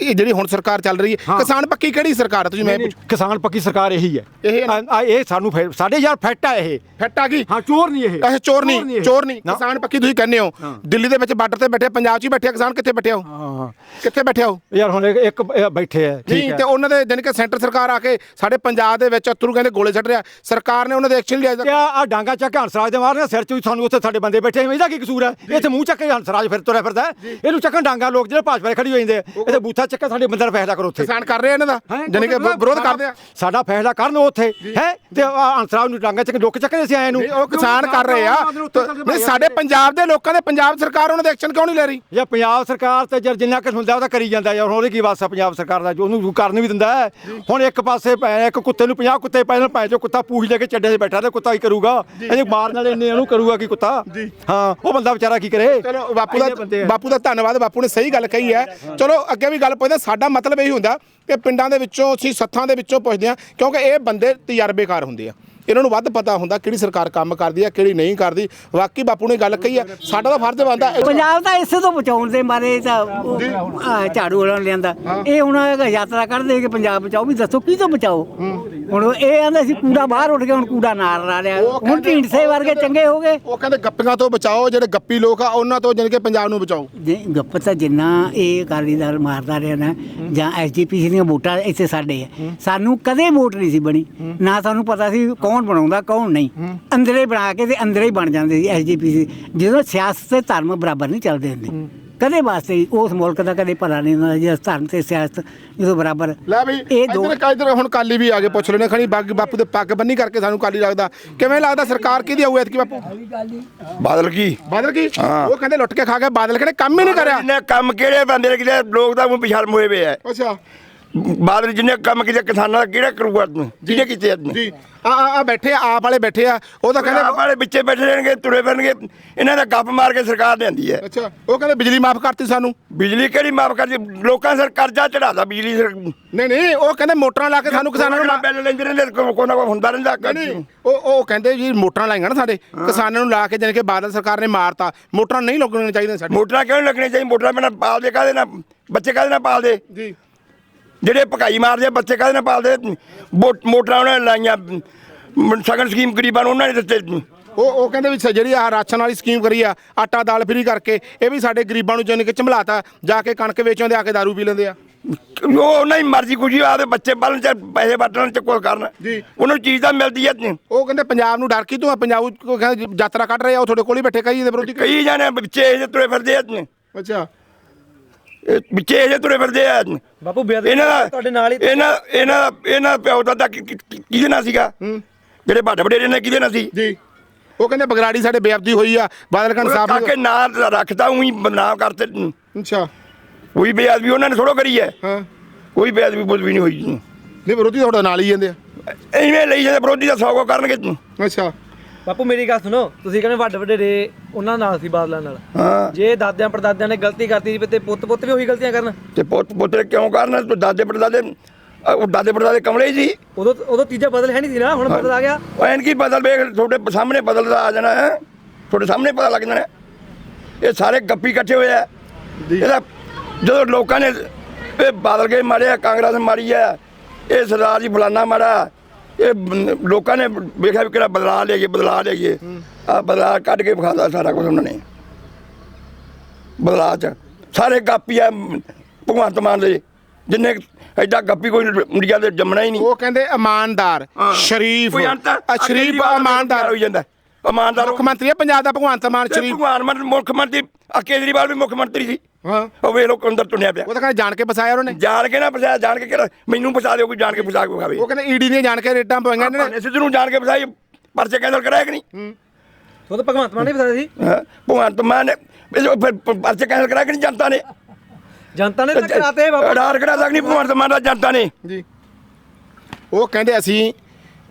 ਇਹ ਜਿਹੜੀ ਹੁਣ ਸਰਕਾਰ ਚੱਲ ਰਹੀ ਹੈ ਹਾਂ। ਕਿਸਾਨ ਪੱਕੀ ਕਿਹੜੀ ਸਰਕਾਰ ਆ? ਤੁਸੀਂ ਮੈਂ ਪੁੱਛ ਕਿਸਾਨ ਪੱਕੀ ਸਰਕਾਰ ਇਹੀ ਹੈ। ਇਹ ਨਾ- ਆ- ਆ ਇਹ ਸਾਨੂੰ ਫੈ- ਸਾਡੇ ਯਾਰ ਫੈਟ ਆ ਇਹ। ਫਿੱਟ ਆ ਗਈ ਹਾਂ ਚੋਰ ਨਹੀਂ ਇਹ। ਅੱਛਾ ਚੋਰ ਨਹੀਂ ਇਹ। ਚੋਰ ਨਹੀਂ। ਨਾ। ਕਿਸਾਨ ਪੱਕੀ ਤੁਸੀਂ ਕਹਿੰਦੇ ਹੋ। ਦਿੱਲੀ ਦੇ ਵਿੱਚ ਬਾਰਡਰ ਤੇ ਬੈਠੇ ਪੰਜਾਬ 'ਚ ਹੀ ਬੈਠੇ ਆ ਕਿਸਾਨ ਕਿੱਥੇ ਬੈਠੇ ਹੋ ਹਾਂ। ਕਿੱਥੇ ਬੈਠੇ ਹੋ ਯਾਰ ਹੁਣ ਇੱਕ ਇੱਕ ਇਹ ਬੈਠੇ ਆ ਠੀਕ ਨਹੀਂ ਹੈ। ਤੇ ਉਹਨਾਂ ਦੇ ਜਾਣੀ ਕਿ ਸੈਂਟਰ ਸਰਕਾਰ ਆ ਕੇ ਸਾਡੇ ਪੰਜਾਬ ਦੇ ਵਿੱਚ ਅਤਰੂ ਕਹਿੰਦੇ ਗੋਲੇ ਛੱਡ ਰਿਹਾ। ਸਰਕਾਰ ਨੇ ਉਹਨਾਂ ਦੇ ਐਕਸ਼ਨ ਲਿਆ ਕਿਆ ਆ ਡਾਂਗਾ ਚੱਕ ਕੇ ਹੰਸਰਾਜ ਦੇ ਮਾਰਨੇ ਸਿਰ ਚ ਵੀ ਸਾਨੂੰ ਉੱਥੇ ਸਾਡੇ ਬੰਦੇ ਬੈਠੇ ਨੇ ਇਹਦਾ ਕੀ ਕਸੂਰ ਹੈ? ਇੱਥੇ ਮੂੰਹ ਚੱਕ ਕੇ ਹੰਸਰਾਜ ਫਿਰ ਤੁਰਿਆ ਫਿਰਦਾ ਹੈ। ਇਹਨੂੰ ਚੱਕਣ ਡਾਂਗਾ ਲੋਕ ਜਿਹੜੇ ਭਾਜਪਾ ਦੇ ਖੜੀ ਹੋ ਜਾਂਦੇ ਆ। ਇੱਥੇ ਬੂਥਾ ਚੱਕ ਕੇ ਸਾਡੇ ਬੰਦੇ ਦਾ ਫੈਸਲਾ ਕਰੋ ਉੱਥੇ। ਕਿਸਾਨ ਕਰ ਰਹੇ ਆ ਇਹਨਾਂ ਦਾ? ਹੈਂ? ਜਾਣੀ ਕਿ ਵਿਰੋਧ ਕਰਦੇ ਆ? ਸਾਡਾ ਫੈਸਲਾ ਕਰਨ ਉਹ ਉੱਥੇ। ਹੈ? ਤੇ ਹੰਸਰਾਜ ਨੂੰ ਡਾਂਗਾ ਚੱਕ ਲੁੱਕ ਚੱਕਦੇ ਸੀ ਆਏ ਨੂੰ। ਉਹ ਕਿਸਾਨ ਕਰ ਰਹੇ ਆ। ਨਹੀਂ ਸਾਡੇ ਪੰਜਾਬ ਦੇ ਲੋਕਾਂ ਦੇ ਪੰਜਾਬ ਸਰਕਾਰ ਉਹਨਾਂ ਦੇ ਐਕਸ਼ਨ ਕਿਉਂ ਨਹੀਂ ਲੈ ਰਹੀ? ਜਾਂ ਪੰਜਾਬ ਸਰਕਾਰ ਤੇ ਜਰ ਜਿੰਨਾ ਕੁ ਹੁੰਦਾ ਉਹ ਤਾਂ ਕਰੀ ਜਾਂਦਾ ਯਾਰ। ਹੁਣ ਉਹਦੇ ਕੀ ਵਾਸਾ ਪੰਜਾਬ ਸਰਕਾਰ ਦਾ? ਜੋ ਉਹਨੂੰ ਕਰਨ ਵੀ ਦਿੰਦਾ ਹੈ। ਹੁਣ ਇੱਕ ਪਾਸੇ ਇੱਕ ਕੁੱਤੇ ਨੂੰ 50 ਕੁੱਤੇ ਪੈ ਜਾਣ ਪੈ ਜੋ ਕੁੱਤਾ ਪੂਛ ਲੈ ਕੇ ਚੱਡੇ 'ਤੇ ਬੈਠਾ ਤੇ ਕੁੱਤਾ ਕੀ ਕਰੂਗਾ? ਇਹਨੇ ਮਾਰਨ ਵਾਲੇ ਇੰਨੇ ਇਹਨੂੰ ਕਰੂਗਾ ਕੀ ਕੁੱਤਾ? ਹਾਂ ਉਹ ਬੰਦਾ ਵਿਚਾਰਾ ਕੀ ਕਰੇ? ਚਲੋ ਬਾਪੂ ਦਾ। ਬਾਪੂ ਦਾ ਧੰਨਵਾਦ ਬਾਪੂ ਨੇ ਸਹੀ ਗੱਲ ਕਹੀ ਹੈ। ਚਲੋ ਅੱਗੇ ਵੀ ਗੱਲ ਪੁੱਛਦੇ ਸਾਡਾ ਮਤਲਬ ਇਹੀ ਹੁੰਦਾ ਕਿ ਪਿੰਡਾਂ ਦੇ ਵਿੱਚੋਂ, ਅਸੀਂ ਸੱਥਾਂ ਦੇ ਵਿੱਚੋਂ ਪੁੱਛਦੇ ਹਾਂ, ਕਿਉਂਕਿ ਇਹ ਬੰਦੇ ਤਜਰਬੇਕਾਰ ਹੁੰਦੇ ਆ। ਇਹਨਾਂ ਨੂੰ ਵੱਧ ਪਤਾ ਹੁੰਦਾ ਕਿਹੜੀ ਸਰਕਾਰ ਕੰਮ ਕਰਦੀ ਹੈ ਕਿਹੜੀ ਨਹੀਂ ਕਰਦੀ। ਵਾਕਈ ਬਾਪੂ ਨੇ ਗੱਲ ਕਹੀ ਹੈ ਸਾਡਾ ਤਾਂ ਫਰਜ਼ ਬਣਦਾ ਪੰਜਾਬ ਤਾਂ ਇਸੇ ਤੋਂ ਬਚਾਉਣ ਦੇ ਮਾਰੇ ਤਾਂ ਉਹ, ਆਹ, ਝਾੜੂ ਵਾਲਾ ਲਿਆਂਦਾ। ਇਹ ਹੁਣ ਯਾਤਰਾ ਕਰਦੇ ਕਿ ਪੰਜਾਬ ਬਚਾਓ ਵੀ ਦੱਸੋ ਕੀ ਤੋਂ ਬਚਾਓ? ਹੁਣ ਇਹ ਆਂਦੇ ਸੀ ਕੂੜਾ ਬਾਹਰ ਉੱਡ ਗਿਆ ਹੁਣ ਕੂੜਾ ਨਾਲ ਲਾ ਲਿਆ। ਹੁਣ ਢੀਂਡਸੇ ਵਰਗੇ ਚੰਗੇ ਹੋ ਗਏ। ਉਹ ਕਹਿੰਦੇ ਗੱਪੀਆਂ ਤੋਂ ਬਚਾਓ ਜਿਹੜੇ ਗੱਪੀ ਲੋਕ ਆ ਉਹਨਾਂ ਤੋਂ ਜਾਣੀ ਕਿ ਪੰਜਾਬ ਨੂੰ ਬਚਾਓ। ਜੇ ਗੱਪ ਤਾਂ ਜਿੰਨਾ ਇਹ ਅਕਾਲੀ ਦਲ ਮਾਰਦਾ ਰਿਹਾ ਨਾ ਜਾਂ ਐਸਜੀਪੀਸੀ ਦੀਆਂ ਵੋਟਾਂ ਇੱਥੇ ਸਾਡੇ ਆ। ਸਾਨੂੰ ਕਦੇ ਵੋਟ ਨਹੀਂ ਸੀ ਬਣੀ। ਨਾ ਸਾਨੂੰ ਪਤਾ ਸੀ ਕੌਣ ਬਣਾਉਂਦਾ ਕੌਣ ਨਹੀਂ। ਅੰਦਰੇ ਬਣਾ ਕੇ ਤੇ ਅੰਦਰੇ ਹੀ ਬਣ ਜਾਂਦੇ ਸੀ ਐਸਜੀਪੀਸੀ ਜਦੋਂ ਸਿਆਸਤ ਤੇ ਧਰਮ ਬਰਾਬਰ ਨਹੀਂ ਚੱਲਦੇ ਹੁੰਦੇ। ਕਦੇ ਵਾਸਤੇ ਉਸ ਮੁਲਕ ਦਾ ਕਦੇ ਭਲਾ ਨਹੀਂ ਹੁੰਦਾ ਜਿਸ ਧਰਮ ਤੇ ਸਿਆਸਤ ਜਦੋਂ ਬਰਾਬਰ। ਲੈ ਬਈ ਇਹ ਦੋ ਇਧਰ ਇਧਰ ਹੁਣ ਕਾਲੀ ਵੀ ਆ ਕੇ ਪੁੱਛ ਲੈਣੇ ਖਣੀ ਬਾਗੀ ਬਾਪੂ ਦੇ ਪੱਗ ਬੰਨੀ ਕਰਕੇ ਸਾਨੂੰ ਕਾਲੀ ਲੱਗਦਾ। ਕਿਵੇਂ ਲੱਗਦਾ ਸਰਕਾਰ ਕਿਹਦੀ ਆਊ ਐਤਕੀ ਬਾਪੂ? ਬਾਦਲ ਕੀ? ਬਾਦਲ ਕੀ। ਉਹ ਕਹਿੰਦੇ ਲੁੱਟ ਕੇ ਖਾ ਗਏ ਬਾਦਲ ਕਹਿੰਦੇ ਕੰਮ ਹੀ ਨਹੀਂ ਕਰਿਆ। ਜਿਹਨੇ ਕੰਮ ਕਿਹੜੇ ਬੰਦੇ ਨੇ ਕਿਤੇ ਲੋਕ ਤਾਂ ਮੂੰਹ ਪਿਛਾਲ ਮੋਏ ਵੇ ਆ। ਅੱਛਾ। ਬਾਦਲ ਜਿਹਨੇ ਕੰਮ ਕੀਤੇ ਕਿਸਾਨਾਂ ਦਾ ਕਿਹੜਾ ਕਰੂਗਾ ਤੂੰ? ਜਿਹਨੇ ਕੀਤੇ ਅੱਜ ਜੀ। ਆ ਆ ਆ ਬੈਠੇ ਆ, ਆਪ ਵਾਲੇ ਬੈਠੇ ਆ। ਉਹ ਤਾਂ ਕਹਿੰਦੇ ਕਹਿੰਦੇ ਵਾਲੇ ਵਿੱਚੇ ਬੈਠੇ ਰਹਿਣਗੇ ਤੁਰੇ ਫਿਰਨਗੇ। ਇਹਨਾਂ ਦਾ ਗੱਪ ਮਾਰ ਕੇ ਸਰਕਾਰ ਲਿਆਂਦੀ ਹੈ। ਅੱਛਾ ਉਹ ਕਹਿੰਦੇ ਬਿਜਲੀ ਮਾਫ ਕਰਤੀ ਸਾਨੂੰ। ਬਿਜਲੀ ਕਿਹੜੀ ਮਾਫ ਕਰਦੀ ਲੋਕਾਂ ਸਰ ਕਰਜ਼ਾ ਚੜਾਦਾ ਬਿਜਲੀ ਸਰ। ਨਹੀਂ ਨਹੀਂ ਉਹ ਕਹਿੰਦੇ ਮੋਟਰਾਂ ਲਾ ਕੇ ਸਾਨੂੰ ਕਿਸਾਨਾਂ ਨੂੰ ਬਿੱਲ ਲੈਂਦੇ ਰਹਿੰਦੇ ਕੋਈ ਨਾ ਕੋਈ ਹੁੰਦਾ ਰਹਿੰਦਾ ਉਹ ਉਹ ਕਹਿੰਦੇ ਜੀ ਮੋਟਰਾਂ ਲਾਈਆਂ ਨਾ ਸਾਡੇ। ਕਿਸਾਨਾਂ ਨੂੰ ਲਾ ਕੇ ਜਾਣੀ ਕਿ ਬਾਦਲ ਸਰਕਾਰ ਨੇ ਮਾਰਤਾ। ਮੋਟਰਾਂ ਨਹੀਂ ਲੱਗਣੀਆਂ ਚਾਹੀਦੀਆਂ ਸਾਡੇ। ਮੋਟਰਾਂ ਕਿਉਂ ਨੀ ਲੱਗਣੀਆਂ ਚਾਹੀਦੀਆਂ? ਮੋਟਰਾਂ ਬਿਨਾਂ ਪਾਲਦੇ ਕਾਹਦੇ ਨਾਲ? ਬੱਚੇ ਕਾਹਦੇ ਨਾਲ ਪਾਲਦੇ? ਜੀ। ਜਿਹੜੇ ਭਕਾਈ ਮਾਰਦੇ ਆ, ਬੱਚੇ ਕਾਹਦੇ ਨਾਲ ਪਾਲਦੇ? ਮੋਟਰਾਂ ਉਹਨਾਂ ਨੇ ਲਾਈਆਂ ਸਗਨ ਸਕੀਮ ਗਰੀਬਾਂ ਨੂੰ ਉਹਨਾਂ ਨੇ ਦਿੱਤੇ। ਉਹ ਉਹ ਕਹਿੰਦੇ ਵੀ ਸ- ਜਿਹੜੀ ਆ ਰਾਸ਼ਨ ਵਾਲੀ ਸਕੀਮ ਕਰੀ ਆ ਆਟਾ ਦਾਲ ਫਰੀ ਕਰਕੇ ਇਹ ਵੀ ਸਾਡੇ ਗਰੀਬਾਂ ਨੂੰ ਜਾਣੀ ਕਿ ਚੰਬਲਾਤਾ ਜਾ ਕੇ ਕਣਕ ਵੇਚੋਂਦੇ ਆ ਕੇ ਦਾਰੂ ਪੀ ਲੈਂਦੇ ਆ। ਉਹ ਉਹਨਾਂ ਦੀ ਮਰਜ਼ੀ ਕੁਝ ਹੀ ਆਦੇ ਬੱਚੇ ਪਾਲਣ ਚ ਪੈਸੇ ਵਟਣ ਚ ਕੋਈ ਕਰਨ। ਜੀ। ਉਹਨੂੰ ਚੀਜ਼ ਤਾਂ ਮਿਲਦੀ ਹੈ ਉਹ ਕਹਿੰਦੇ ਪੰਜਾਬ ਨੂੰ ਡਰ ਕੀ ਤੂੰ ਆ ਪੰਜਾਬ ਨੂੰ ਕਹਿੰਦੇ ਯਾਤਰਾ ਕੱਢ ਰਹੇ ਆ ਉਹ ਤੁਹਾਡੇ ਕੋਲ ਹੀ ਬੈਠੇ ਕਈ ਦੇ ਵਿਰੋਧੀ ਕਈ ਜਾਣੇ ਬੱਚੇ ਇਹ ਜਿਹੇ ਤੁਰੇ ਫਿਰਦੇ ਆ। ਅੱਛਾ। ਇਹ ਬੱਚੇ ਜਿਹੇ ਤੁਰੇ ਫਿਰਦੇ ਆ। ਬਾਪੂ ਇਹਨਾਂ ਦਾ ਤੁਹਾਡੇ ਨਾਲ ਹੀ ਇਹਨਾਂ ਇਹਨਾਂ ਦਾ ਇਹਨਾਂ ਦਾ ਪਿਓ ਦਾਦਾ ਕਿ- ਕਿ- ਕਿ- ਕਿਹਦੇ ਨਾਲ ਸੀਗਾ? ਜਿਹੜੇ ਵੱਡੇ ਵਡੇਰੇ ਨੇ ਕਿਹਦੇ ਨਾਲ ਸੀ? ਜੀ। ਉਹ ਕਹਿੰਦੇ ਬਗਰਾੜੀ ਸਾਡੇ ਬੇਅਬਦੀ ਹੋਈ ਆ ਬਾਦਲ ਕੰਨ ਸਾਹਿਬ ਕਾਕੇ ਨਾਂ ਰੱਖਦਾ ਉਹੀ ਬਦਨਾਮ ਕਰਤੇ। ਅੱਛਾ। ਕੋਈ ਬੇਅਦਬੀ ਉਹਨਾਂ ਨੇ ਥੋੜੋ ਕਰੀ ਹੈ। ਹਾਂ। ਕੋਈ ਬੇਅਦਬੀ ਬੁੱਧ ਵੀ ਨਹੀਂ ਹੋਈ ਜੀ। ਨਹੀਂ ਵਿਰੋਧੀ ਤੁਹਾਡੇ ਨਾਲ ਹੀ ਜਾਂਦੇ ਆ। ਐਵੇਂ ਲਈ ਜਾਂਦੇ ਵਿਰੋਧੀ ਦਾ ਸੌ ਕੋ ਕਰਨਗੇ। ਅੱਛਾ। ਬਾਪੂ ਮੇਰੀ ਗੱਲ ਸੁਣੋ ਤੁਸੀਂ ਕਹਿੰਦੇ ਵੱਡ ਵੱਡੇ ਰੇ ਉਹਨਾਂ ਨਾਲ ਸੀ ਬਾਦਲਾਂ ਨਾਲ। ਹਾਂ। ਜੇ ਦਾਦਿਆਂ ਪੜਦਾਦਿਆਂ ਨੇ ਗਲਤੀ ਕਰਤੀ ਤੇ ਪੁੱਤ ਪੁੱਤ ਵੀ ਉਹੀ ਗਲਤੀਆਂ ਕਰਨ। ਤੇ ਪੁੱਤ ਪੁੱਤਰੇ ਕਿਉਂ ਕਰਨ? ਤੂੰ ਦਾਦੇ ਪੜਦਾਦੇ ਉਹ ਦਾਦੇ ਪੜਦਾਦੇ ਕਮਲੇ ਸੀ। ਉਦੋਂ ਉਦੋਂ ਤੀਜਾ ਬਦਲ ਹੈ ਨਹੀਂ ਸੀ ਨਾ ਹੁਣ ਬਦਲ ਆ ਗਿਆ। ਉਹ ਐਨ ਕੀ ਬਦਲ ਵੇਖ ਤੁਹਾਡੇ ਸਾਹਮਣੇ ਬਦਲਦਾ ਆ ਜਾਣਾ ਹੈ? ਤੁਹਾਡੇ ਸਾਹਮਣੇ ਪਤਾ ਲੱਗ ਜਾਣਾ। ਹੈ। ਇਹ ਸਾਰੇ ਗੱਪੀ ਇਕੱਠੇ ਹੋਏ ਆ। ਇਹਦਾ ਜਦੋਂ ਲੋਕਾਂ ਨੇ ਇਹ ਬਾਦਲ ਕੇ ਮਾਰਿਆ ਕਾਂਗਰਸ ਮਾਰੀ ਆ ਇਹ ਸਰਦਾਰ ਜੀ ਫਲਾਨਾ ਮਾਰਾ ਇਹ ਬ- ਲੋਕਾਂ ਨੇ ਵੇਖਿਆ ਵੀ ਕਿਹੜਾ ਬਦਲਾ ਲਿਆਈਏ ਬਦਲਾ ਲਿਆਈਏ। ਆ ਬਦਲਾ ਕੱਢ ਕੇ ਵਿਖਾਦਾ ਸਾਰਾ ਕੁਝ ਉਹਨਾਂ ਨੇ। ਬਦਲਾ ਚ। ਸਾਰੇ ਗਾਪੀ ਆ ਭਗਵੰਤ ਮਾਨ ਦੇ। ਜਿੰਨੇ ਐਡਾ ਗੱਪੀ ਕੋਈ ਇੰਡੀਆ ਦੇ ਜੰਮਣਾ ਹੀ ਨਹੀਂ। ਉਹ ਕਹਿੰਦੇ ਇਮਾਨਦਾਰ ਸ਼ਰੀਫ ਕੋਈ ਅੰਤ ਅ, ਸ਼ਰੀਫ ਇਮਾਨਦਾਰ। ਹੋਈ ਜਾਂਦਾ। ਇਮਾਨਦਾਰ ਮੁੱਖ ਮੰਤਰੀ ਹੈ ਪੰਜਾਬ ਦਾ ਭਗਵੰਤ ਮਾਨ ਸ਼ਰੀਫ। ਭਗਵਾਨ ਮੰਤਰੀ ਮੁੱਖ ਮੰਤਰੀ ਆ ਕੇਜਰੀਵਾਲ ਵੀ ਮੁੱਖ ਮੰਤਰੀ ਸੀ। ਹਾਂ। ਉਹ ਵੇ ਲੋਕ ਅੰਦਰ ਤੁੰਨਿਆ ਪਿਆ। ਉਹ ਤਾਂ ਕਹਿੰਦੇ ਜਾਣ ਕੇ ਫਸਾਇਆ ਉਹਨੇ। ਜਾਣ ਕੇ ਨਾ ਫਸਾਇਆ ਜਾਣ ਕੇ ਕਿਹੜਾ ਮੈਨੂੰ ਫਸਾ ਦਿਓ ਕੋਈ ਜਾਣ ਕੇ ਫਸਾ ਕੇ ਵਿਖਾਵੇ। ਉਹ ਕਹਿੰਦੇ ਈਡੀ ਨੇ ਜਾਣ ਕੇ ਰੇਟਾਂ ਪਵਾਈਆਂ ਨੇ ਸਿੱਧੂ ਨੂੰ ਜਾਣ ਕੇ ਫਸਾਈ ਪਰਚੇ ਕੈਂਸਲ ਕਰਾਇਆ ਕਿ ਨਹੀਂ? ਉਹ ਤਾਂ ਭਗਵੰਤ ਮਾਨ ਨੇ ਫਸਾਇਆ ਸੀ। ਹਾਂ, ਭਗਵਾਨ ਮਾਨ ਨੇ ਪਰਚੇ ਕੈਂਸਲ ਕਰਾਇਆ ਕਿ ਨਹੀਂ ਜਨਤਾ ਨੇ? ਜਨਤਾ ਨੇ ਤਾਂ ਕਰਾਤੇ ਬਾਪੂ ਆਧਾਰ ਕਰਾ ਤੱਕ ਨਹੀਂ ਭਗਵਾਨ ਮਾਨ ਦਾ ਜਨਤਾ ਨੇ? ਜੀ। ਉਹ ਕਹਿੰਦੇ ਅਸੀਂ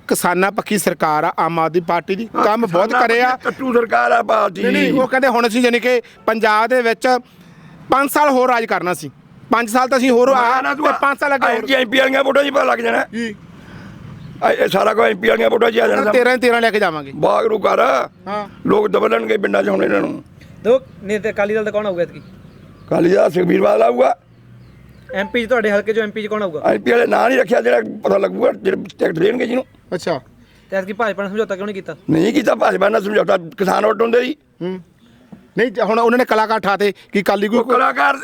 ਕਿਸਾਨਾਂ ਪੱਖੀ ਸਰਕਾਰ ਆ ਆਮ ਆਦਮੀ ਪਾਰਟੀ ਦੀ। ਕੰਮ ਬਹੁਤ ਕਰਿਆ ਕੱਟੂ ਸਰਕਾਰ ਆ ਪਾਰਟੀ। ਨਹੀਂ ਉਹ ਕਹਿੰਦੇ ਹੁਣ ਅਸੀਂ ਜਾਨੀ ਕਿ ਪੰਜਾਬ ਦੇ ਵਿੱਚ 5 ਸਾਲ ਹੋਰ ਰਾਜ ਕਰਨਾ ਸੀ। 5 ਸਾਲ ਤਾਂ ਅਸੀਂ ਹੋਰ ਆ ਤੇ 5 ਸਾਲ ਅੱਗੇ ਹੋਰ ਐਮਪੀ ਵਾਲੀਆਂ ਵੋਟਾਂ ਹੀ ਪਤਾ ਲੱਗ ਜਾਣਾ। ਜੀ। ਇਹ ਸਾਰਾ ਕੁਝ ਐਮਪੀ ਵਾਲੀਆਂ ਵੋਟਾਂ ਹੀ ਆ ਜਾਣਾ 13 13 ਲੈ ਕੇ ਜਾਵਾਂਗੇ। ਬਾਗ ਰੂ ਕਰ। ਹਾਂ। ਲੋਕ ਦਬਲਣਗੇ ਪਿੰਡਾਂ 'ਚ ਹੁਣ ਇਹਨਾਂ ਨੂੰ। ਦੋ ਨਹੀਂ ਤੇ ਅਕਾਲੀ ਦਲ ਦਾ ਕੌਣ ਆਊਗਾ ਇਤਕੀ? ਕਾਲੀ ਦਾ ਸੁਖਬੀਰ ਬਾਦਲ ਆਊਗਾ। ਐਮਪੀ ਤੁਹਾਡੇ ਹਲਕੇ ਚੋਂ ਐਮਪੀ ਚ ਕੌਣ ਆਊਗਾ? ਆਈਪੀ ਵਾਲੇ ਨਾਂ ਨਹੀਂ ਰੱਖਿਆ ਜਿਹੜਾ ਪਤਾ ਲੱਗੂਗਾ ਜਿਹੜੇ ਟਿਕਟ ਦੇਣਗੇ ਜਿਹਨੂੰ। ਅੱਛਾ। ਤੇ ਐਤਕੀ ਭਾਜਪਾ ਨਾਲ ਸਮਝੌਤਾ ਕਿਉਂ ਨਹੀਂ ਕੀਤਾ? ਨਹੀਂ ਕੀਤਾ ਭਾਜਪਾ ਨਾਲ ਸਮਝੌਤਾ ਕਿਸਾਨ ਵੋਟ ਹੁੰਦੇ ਜੀ। ਹੂੰ। ਨਹੀਂ ਜ- ਹੁਣ ਉਹਨਾਂ ਨੇ ਕਲਾਕਾਰ ਠਾਤੇ ਕਿ ਕਾਲੀ ਕੋਈ ਕਲਾਕਾਰ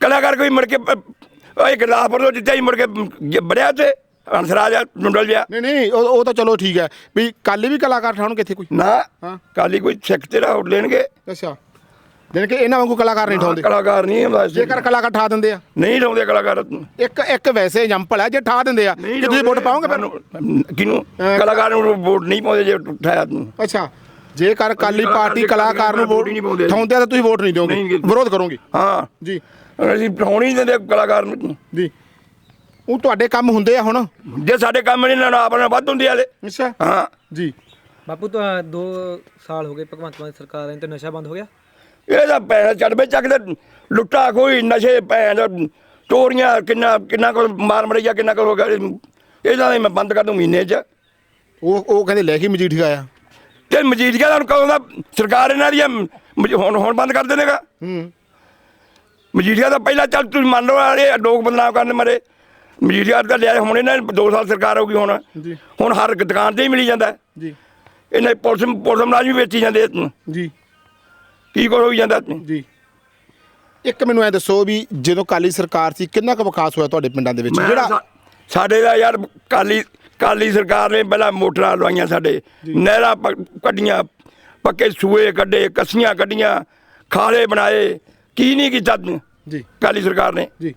ਕਲਾਕਾਰ ਕੋਈ ਮੁੜ ਕੇ ਇੱਕ ਗਲਾਫਰ ਤੋਂ ਜਿੱਤੇ ਹੀ ਮੁੜ ਕੇ ਜ- ਬੜਿਆ ਤੇ ਹੰਸਰਾਜ ਆ, ਨੁੰਡਲ ਜਿਹਾ। ਨਹੀਂ ਨਹੀਂ ਉਹ ਤਾਂ ਚਲੋ ਠੀਕ ਹੈ। ਵੀ ਕਾਲੀ ਵੀ ਕਲਾਕਾਰ ਠਾਉਣਗੇ ਇੱਥੇ ਕੋਈ? ਨਾ ਹਾਂ। ਕਾਲੀ ਕੋਈ ਸਿੱਖ ਤੇਰਾ ਵੋਟ ਲੈਣਗੇ ਅੱਛਾ। ਜਾਣੀ ਕਿ ਇਹਨਾਂ ਵਾਂਗੂ ਕਲਾਕਾਰ ਨਹੀਂ ਠਾਉਂਦੇ। ਕਲਾਕਾਰ ਨਹੀਂ ਹੁੰਦਾ ਜੇਕਰ ਕਲਾਕਾਰ ਠਾ ਦਿੰਦੇ ਆ। ਨਹੀਂ ਲਾਉਂਦੇ ਕਲਾਕਾਰ। ਇੱਕ ਇੱਕ ਵੈਸੇ ਐਗਜ਼ਾਮਪਲ ਹੈ ਜੇ ਠਾ ਦਿੰਦੇ ਆ ਕਿ ਤੁਸੀਂ ਵੋਟ ਪਾਓਗੇ ਫਿਰ? ਅਹ ਕਲਾਕਾਰ ਨੂੰ ਵੋਟ ਨਹੀਂ ਪਾਉਂਦੇ ਜੇ ਉਠਾਇਆ ਤੂੰ। ਅੱਛਾ। ਜੇਕਰ ਕਾਲੀ ਕਲਾਕਾਰ ਪਾਰਟੀ ਕਲਾਕਾਰ ਨੂੰ ਵੋਟ ਠਾਉਂਦੇ ਤਾਂ ਤੁਸੀਂ ਵੋਟ ਨਹੀਂ ਦਿਓਗੇ। ਵਿਰੋਧ ਕਰੋਗੇ। ਹਾਂ। ਜੀ। ਅਸੀਂ ਨਹੀਂ ਦਿੰਦੇ ਕਲਾਕਾਰ ਨੂੰ। ਜੀ। ਉਹ ਤੁਹਾਡੇ ਕੰਮ ਹੁੰਦੇ ਆ ਹੁਣ? ਜੇ ਸਾਡੇ ਕੰਮ ਨਹੀਂ ਨਾ ਆਪਣਾ ਵੱਧ ਹੁੰਦੀ ਹਾਲੇ। ਅੱਛਾ। ਹਾਂ। ਜੀ। ਬਾਪੂ ਤਾਂ 2 ਸਾਲ ਹੋ ਗਏ ਭਗਵੰਤ ਮਾਨ ਦੀ ਸਰਕਾਰ ਆਈ ਤੇ ਨਸ਼ਾ ਬੰਦ ਹੋ ਗਿਆ? ਇਹ ਤਾਂ ਭੈਣ ਚੜਵੇ ਚੱਕਦੇ ਲੁੱਟਾ ਕੋਈ ਨਸ਼ੇ ਭੈਣ ਚੋਰੀਆਂ ਕਿੰਨਾ ਕਿੰਨਾ ਕੁ ਮਾਰ ਮੜਿਆ ਕਿੰਨਾ ਕੁ ਹੋ ਗਿਆ। ਇਹਦਾ ਮੈਂ ਬੰਦ ਕਰ ਦੂੰ ਮਹੀਨੇ 'ਚ। ਉਹ ਉਹ ਕਹਿੰਦੇ ਲੈ ਕੇ ਮਜੀਠ ਗਿਆ ਤੇ ਮਜੀਠੀਆ ਦਾ ਹੁਣ ਕਦੋਂ ਦਾ ਸਰਕਾਰ ਇਹਨਾਂ ਦੀ ਹੁਣ ਹੁਣ ਬੰਦ ਕਰ ਦੇਣੇਗਾ। ਹੂੰ। ਮਜੀਠੀਆ ਦਾ ਪਹਿਲਾਂ ਚੱਲ ਤੁਸੀਂ ਮੰਨ ਲਓ ਇਹ ਲੋਕ ਬਦਨਾਮ ਕਰਨ ਮਰੇ। ਮਜੀਠੀਆ ਦਾ ਲਿਆ ਹੁਣ ਇਹਨਾਂ 2 ਸਾਲ ਸਰਕਾਰ ਹੋਊਗੀ ਹੁਣ। ਜੀ। ਹੁਣ ਹਰ ਦੁਕਾਨ ਤੇ ਹੀ ਮਿਲੀ ਜਾਂਦਾ। ਹੈ। ਜੀ। ਇਹਨਾਂ ਪੁਲਿਸ ਪੁਲਿਸ ਮੁਲਾਜ਼ਮ ਵੀ ਵੇਚੀ ਜਾਂਦੇ। ਜੀ। ਕੀ ਕੁਛ ਹੋਈ ਜਾਂਦਾ? ਜੀ। ਇੱਕ ਮੈਨੂੰ ਐ ਦੱਸੋ ਵੀ ਜਦੋਂ ਕਾਲੀ ਸਰਕਾਰ ਸੀ ਕਿੰਨਾ ਕੁ ਵਿਕਾਸ ਹੋਇਆ ਤੁਹਾਡੇ ਪਿੰਡਾਂ ਦੇ ਵਿੱਚ? ਜਿਹੜਾ ਸਾਡੇ ਦਾ ਯਾਰ ਕਾਲੀ ਕਾਲੀ ਸਰਕਾਰ ਨੇ ਪਹਿਲਾਂ ਮੋਟਰਾਂ ਲਵਾਈਆਂ ਸਾਡੇ। ਨਹਿਰਾਂ ਕੱਢੀਆਂ ਪੱਕੇ ਸੂਏ ਕੱਢੇ ਕੱਸੀਆਂ ਕੱਢੀਆਂ ਖਾਲੇ ਬਣਾਏ। ਕੀ ਨਹੀਂ ਕੀਤਾ ਜੀ। ਕਾਲੀ ਸਰਕਾਰ ਨੇ। ਜੀ।